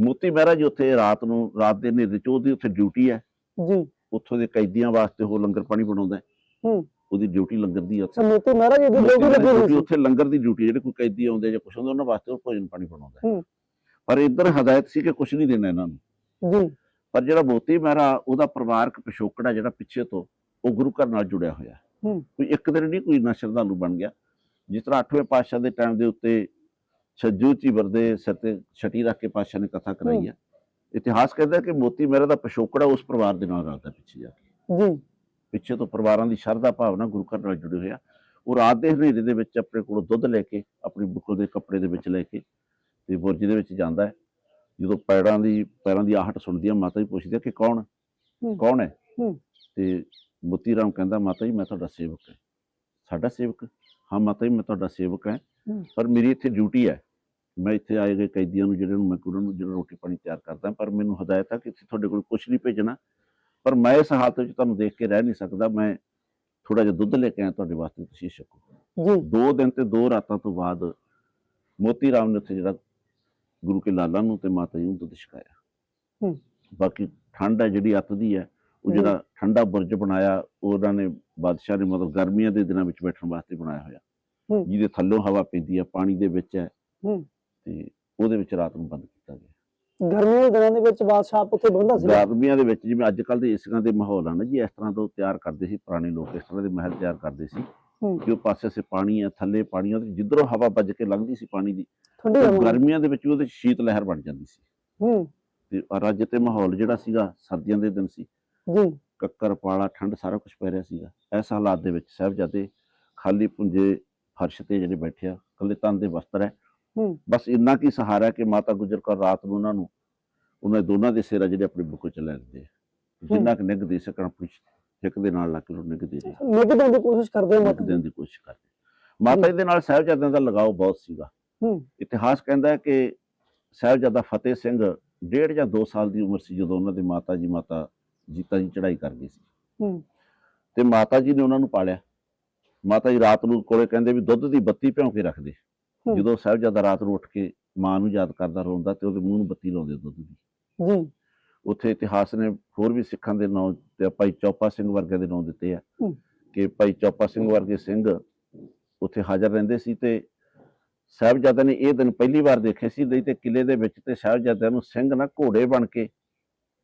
Speaker 1: ਮੋਤੀ ਮਹਿਰਾ ਜੀ ਉੱਥੇ ਰਾਤ ਨੂੰ ਰਾਤ ਦੇ ਹਨੇਰੇ ਚ ਉਹਦੀ ਉੱਥੇ ਡਿਊਟੀ ਹੈ।
Speaker 2: ਜੀ।
Speaker 1: ਉੱਥੋਂ ਦੇ ਕੈਦੀਆਂ ਵਾਸਤੇ ਉਹ ਲੰਗਰ ਪਾਣੀ ਬਣਾਉਂਦਾ ਹੈ।
Speaker 2: ਹੂੰ।
Speaker 1: ਉਹਦੀ ਡਿਊਟੀ ਲੰਗਰ ਦੀ ਹੈ ਉੱਥੇ।
Speaker 2: ਸਮੂਤੀ ਮਹਾਰਾਜ ਜੀ ਦੀ
Speaker 1: ਮੋਤੀ
Speaker 2: ਡਿਊਟੀ ਲੱਗੀ
Speaker 1: ਮਹਿਰਾ
Speaker 2: ਹੋਈ ਸੀ?
Speaker 1: ਉੱਥੇ ਲੰਗਰ ਦੀ ਡਿਊਟੀ ਜਿਹੜੇ ਕੋਈ ਕੈਦੀ ਆਉਂਦੇ ਜਾਂ ਕੁਛ ਹੁੰਦਾ ਉਹਨਾਂ ਵਾਸਤੇ ਉਹ ਭੋਜਨ ਪਾਣੀ ਬਣਾਉਂਦਾ। ਪਰ ਇੱਧਰ ਹਦਾਇਤ ਸੀ ਕਿ ਕੁਛ ਨਹੀਂ ਦੇਣਾ ਇਹਨਾਂ ਨੂੰ।
Speaker 2: ਜੀ।
Speaker 1: ਪਰ ਜਿਹੜਾ ਮੋਤੀ ਮਹਿਰਾ ਉਹਦਾ ਪਰਿਵਾਰਕ ਪਿਛੋਕੜਾ ਜਿਹੜਾ ਪਿੱਛੇ ਤੋਂ ਉਹ ਗੁਰੂ ਘਰ ਨਾਲ ਜੁੜਿਆ ਹੋਇਆ।
Speaker 2: ਹੂੰ।
Speaker 1: ਕੋਈ ਇੱਕ ਦਿਨ ਨਹੀਂ ਕੋਈ ਨਾ ਸ਼ਰਧਾਲੂ ਬਣ ਗਿਆ। ਜਿਸ ਤਰ੍ਹਾਂ 8ਵੇਂ ਪਾਤਸ਼ਾਹ ਦੇ ਟਾਈਮ ਦੇ ਉੱਤੇ ਛੱਜੂ ਚੀਵਰ ਦੇ ਸਿਰ ਤੇ ਛਟੀ ਰੱਖ ਕੇ ਪਾਤਸ਼ਾਹ ਨੇ ਕਥਾ ਕਰਾਈ ਹੈ ਇਤਿਹਾਸ ਕਹਿੰਦਾ ਕਿ ਮੋਤੀ ਮਹਿਰਾ ਦਾ ਪਿਛੋਕੜਾ ਉਸ ਪਰਿਵਾਰ ਦੇ ਨਾਲ ਰਲਦਾ ਪਿੱਛੇ ਜਾ ਕੇ।
Speaker 2: ਜੀ।
Speaker 1: ਪਿੱਛੇ ਤੋਂ ਪਰਿਵਾਰਾਂ ਦੀ ਸ਼ਰਧਾ ਭਾਵਨਾ ਗੁਰੂ ਘਰ ਨਾਲ ਜੁੜੇ ਹੋਇਆ ਉਹ ਰਾਤ ਦੇ ਹਨੇਰੇ ਦੇ ਵਿੱਚ ਆਪਣੇ ਕੋਲ ਦੁੱਧ ਲੈ ਕੇ ਆਪਣੀ ਬੁੱਕਲ ਦੇ ਕੱਪੜੇ ਦੇ ਵਿੱਚ ਲੈ ਕੇ ਤੇ ਬੁਰਜ ਦੇ ਵਿੱਚ ਜਾਂਦਾ ਹੈ। ਜਦੋਂ ਪੈਰਾਂ ਦੀ ਪੈਰਾਂ ਦੀ ਆਹਟ ਸੁਣਦੀ ਹੈ ਮਾਤਾ ਜੀ ਪੁੱਛਦੀ ਹੈ ਕਿ ਕੌਣ। ਕੌਣ ਹੈ। ਤੇ ਮੋਤੀ ਰਾਮ ਕਹਿੰਦਾ ਮਾਤਾ ਜੀ ਮੈਂ ਤੁਹਾਡਾ ਸੇਵਕ ਹਾਂ। ਸਾਡਾ ਸੇਵਕ? ਹਾਂ ਮਾਤਾ ਜੀ ਮੈਂ ਤੁਹਾਡਾ ਸੇਵਕ ਹਾਂ। ਪਰ ਮੇਰੀ ਇੱਥੇ ਡਿਊਟੀ ਹੈ। ਮੈਂ ਇੱਥੇ ਆਏ ਗਏ ਕੈਦੀਆਂ ਨੂੰ ਜਿਹੜੇ ਨੂੰ ਮੈਂ ਉਹਨਾਂ ਨੂੰ ਜਿਹੜਾ ਰੋਟੀ ਪਾਣੀ ਤਿਆਰ ਕਰਦਾ ਪਰ ਮੈਨੂੰ ਹਦਾਇਤ ਹੈ ਕਿ ਇੱਥੇ ਤੁਹਾਡੇ ਕੋਲ ਕੁਝ ਨਹੀਂ ਭੇਜਣਾ। ਪਰ ਮੈਂ ਇਸ ਹਾਲਤ ਵਿੱਚ ਤੁਹਾਨੂੰ ਦੇਖ ਕੇ ਰਹਿ ਨਹੀਂ ਸਕਦਾ। ਮੈਂ ਥੋੜਾ ਜਿਹਾ ਦੁੱਧ ਲੈ ਕੇ ਆਇਆ ਤੁਹਾਡੇ ਵਾਸਤੇ ਤੁਸੀਂ ਛਕੋ।
Speaker 2: ਜੀ।
Speaker 1: ਦੋ ਦਿਨ ਤੇ ਦੋ ਰਾਤਾਂ ਤੋਂ ਬਾਅਦ ਮੋਤੀ ਰਾਮ ਨੇ ਉੱਥੇ ਜਿਹੜਾ ਗੁਰੂ ਕੇ ਲਾਲਾ ਨੂੰ ਤੇ ਮਾਤਾ ਜੀ ਨੂੰ ਦੁੱਧ ਛਕਾਇਆ
Speaker 2: ਹੂੰ।
Speaker 1: ਬਾਕੀ ਠੰਡ ਹੈ ਜਿਹੜੀ ਅੱਤ ਦੀ ਹੈ ਉਹ। ਜਿਹੜਾ ਠੰਡਾ ਬੁਰਜ ਬਣਾਇਆ ਉਹ ਉਹਨਾਂ ਨੇ ਬਾਦਸ਼ਾਹ ਨੇ ਮਤਲਬ ਗਰਮੀਆਂ ਦੇ ਦਿਨਾਂ ਵਿੱਚ ਬੈਠਣ ਵਾਸਤੇ ਬਣਾਇਆ ਹੋਇਆ
Speaker 2: ਹੂੰ।
Speaker 1: ਜਿਹਦੇ ਥੱਲੋਂ ਹਵਾ ਪੈਂਦੀ ਹੈ ਪਾਣੀ ਦੇ ਵਿੱਚ ਹੈ
Speaker 2: ਹੂੰ।
Speaker 1: ਤੇ ਉਹਦੇ ਵਿੱਚ ਰਾਤ ਨੂੰ ਬੰਦ ਕੀਤਾ ਗਿਆ
Speaker 2: ਗਰਮੀਆਂ ਦੇ ਦਿਨਾਂ ਦੇ ਵਿੱਚ ਬਾਦਸ਼ਾਹ ਉੱਥੇ ਬੰਦਾ ਸੀ
Speaker 1: ਗਰਮੀਆਂ ਦੇ ਵਿੱਚ ਜਿਵੇਂ ਅੱਜ ਕੱਲ ਦੇ ਏਸੀਆਂ ਦੇ ਮਾਹੌਲ ਹਨ ਜੀ ਇਸ ਤਰ੍ਹਾਂ ਤੋਂ ਤਿਆਰ ਕਰਦੇ ਸੀ ਪੁਰਾਣੇ ਲੋਕ ਇਸ ਤਰ੍ਹਾਂ ਦੇ ਮਹਿਲ ਤਿਆਰ ਕਰਦੇ ਸੀ ਉਹ ਪਾਸੇ ਸੇ ਪਾਣੀ ਹੈ ਥੱਲੇ ਪਾਣੀ ਹੈ ਜਿੱਧਰੋਂ ਹਵਾ ਵੱਜ ਕੇ ਲੰਘਦੀ ਸੀ ਪਾਣੀ ਦੀ ਗਰਮੀਆਂ ਦੇ ਵਿੱਚ ਉਹਦੇ ਸ਼ੀਤ ਲਹਿਰ ਬਣ ਜਾਂਦੀ ਸੀ।
Speaker 2: ਹੂੰ।
Speaker 1: ਤੇ ਔਰ ਅੱਜ ਤੇ ਮਾਹੌਲ ਜਿਹੜਾ ਸੀਗਾ ਸਰਦੀਆਂ ਦੇ ਦਿਨ ਸੀ।
Speaker 2: ਜੀ।
Speaker 1: ਕੱਕਰ ਪਾਲਾ ਠੰਡ ਸਾਰਾ ਕੁਝ ਪੈ ਰਿਹਾ ਸੀਗਾ। ਇਸ ਹਾਲਾਤ ਦੇ ਵਿੱਚ ਸਾਹਿਬਜ਼ਾਦੇ ਖਾਲੀ ਪੁੰਜੇ ਫਰਸ਼ ਤੇ ਜਿਹੜੇ ਬੈਠੇ ਆ ਕੱਲੇ ਤਨ ਦੇ ਵਸਤਰ ਹੈ।
Speaker 2: ਹੂੰ।
Speaker 1: ਬਸ ਇੰਨਾ ਕੀ ਸਹਾਰਾ ਕਿ ਮਾਤਾ ਗੁਜਰ ਕੌਰ ਰਾਤ ਨੂੰ ਉਹਨਾਂ ਨੂੰ ਉਹਨਾਂ ਦੋਨਾਂ ਦੇ ਸਿਰ ਜਿਹੜੇ ਆਪਣੀ ਬੁੱਕ ਚ ਲੈ ਲੈਂਦੇ ਜਿੰਨਾ ਕਿ ਨਿੱਘ ਦੇ ਸਕਣ ਆਪਣੀ ਹਿੱਕ ਦੇ ਨਾਲ ਲੱਗ ਕੇ ਉਹਨੂੰ ਨਿੱਘ ਦੇ ਰਹੇ
Speaker 2: ਨਿਕਲਣ ਦੀ ਕੋਸ਼ਿਸ਼ ਕਰਦੇ
Speaker 1: ਨਿੱਘ
Speaker 2: ਮਤ
Speaker 1: ਦੇਣ ਦੀ? ਕੋਸ਼ਿਸ਼ ਕਰਦੇ। ਮਾਤਾ ਜੀ ਦੇ ਨਾਲ ਸਾਹਿਬਜ਼ਾਦਿਆਂ ਦਾ ਲਗਾਓ ਬਹੁਤ ਸੀਗਾ।
Speaker 2: ਹੂੰ।
Speaker 1: ਇਤਿਹਾਸ ਕਹਿੰਦਾ ਹੈ ਕਿ ਸਾਹਿਬਜ਼ਾਦਾ ਫਤਿਹ ਸਿੰਘ ਡੇਢ ਜਾਂ 2 ਸਾਲ ਦੀ ਉਮਰ ਸੀ ਜਦੋਂ ਉਹਨਾਂ ਦੇ ਮਾਤਾ ਜੀ ਮਾਤਾ ਜੀਤਾ ਜੀ ਚੜ੍ਹਾਈ ਕਰ ਗਈ ਸੀ।
Speaker 2: ਹੂੰ।
Speaker 1: ਤੇ ਮਾਤਾ ਜੀ ਨੇ ਉਹਨਾਂ ਨੂੰ ਪਾਲਿਆ। ਮਾਤਾ ਜੀ ਰਾਤ ਨੂੰ ਕੋਲੇ ਕਹਿੰਦੇ ਵੀ ਦੁੱਧ ਦੀ ਬੱਤੀ ਭਿਉਂ ਕੇ ਰੱਖਦੇ।
Speaker 2: ਹੂੰ।
Speaker 1: ਜਦੋਂ ਸਾਹਿਬਜ਼ਾਦਾ ਰਾਤ ਨੂੰ ਉੱਠ ਕੇ ਮਾਂ ਨੂੰ ਯਾਦ ਕਰਦਾ ਰੋਂਦਾ ਤੇ ਉਹਦੇ ਮੂੰਹ ਨੂੰ ਬੱਤੀ ਲਾਉਂਦੇ ਦੁੱਧ ਦੀ।
Speaker 2: ਜੀ।
Speaker 1: ਉੱਥੇ ਇਤਿਹਾਸ ਨੇ ਹੋਰ ਵੀ ਸਿੱਖਾਂ ਦੇ ਨਾਂ ਤੇ ਭਾਈ ਚੌਪਾ ਸਿੰਘ ਵਰਗੇ ਦੇ ਨਾਂ ਦਿੱਤੇ ਆ। ਕਿ ਭਾਈ ਚੌਪਾ ਸਿੰਘ ਵਰਗੇ ਸਿੰਘ ਉੱਥੇ ਹਾਜ਼ਰ ਰਹਿੰਦੇ ਸੀ ਤੇ ਸਾਹਿਬਜ਼ਾਦਿਆਂ ਨੇ ਇਹ ਦਿਨ ਪਹਿਲੀ ਵਾਰ ਦੇਖੇ ਸੀ ਨਹੀਂ ਤੇ ਕਿਲੇ ਦੇ ਵਿੱਚ ਤੇ ਸਾਹਿਬਜ਼ਾਦਿਆਂ ਨੂੰ ਸਿੰਘ ਨਾ ਘੋੜੇ ਬਣ ਕੇ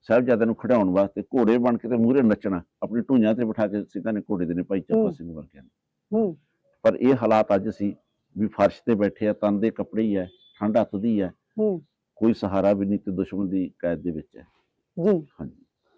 Speaker 1: ਸਾਹਿਬਜ਼ਾਦਿਆਂ ਨੂੰ ਖੜਾਉਣ ਵਾਸਤੇ ਘੋੜੇ ਬਣ ਕੇ ਤੇ ਮੂਹਰੇ ਨੱਚਣਾ ਆਪਣੀ ਢੂਈਆਂ ਤੇ ਬਿਠਾ ਕੇ ਸਿੰਘਾਂ ਨੇ ਘੋੜੇ ਦੇ ਨੇ ਭਾਈ ਚੌਪਾ। ਸਿੰਘ ਵਰਗਿਆਂ ਨੇ। ਪਰ ਇਹ ਹਾਲਾਤ ਅੱਜ ਸੀ ਵੀ ਫਰਸ਼ ਤੇ ਬੈਠੇ ਆ ਤਨ ਦੇ ਕੱਪੜੇ ਹੀ ਹੈ ਠੰਡ ਹੱਥ ਦੀ
Speaker 2: ਹੂੰ।
Speaker 1: ਕੋਈ ਸਹਾਰਾ ਵੀ ਨਹੀਂ ਤੇ ਦੁਸ਼ਮਣ ਦੀ ਕੈਦ ਦੇ ਵਿੱਚ ਹੈ
Speaker 2: ਜੀ
Speaker 1: ਹਾਂਜੀ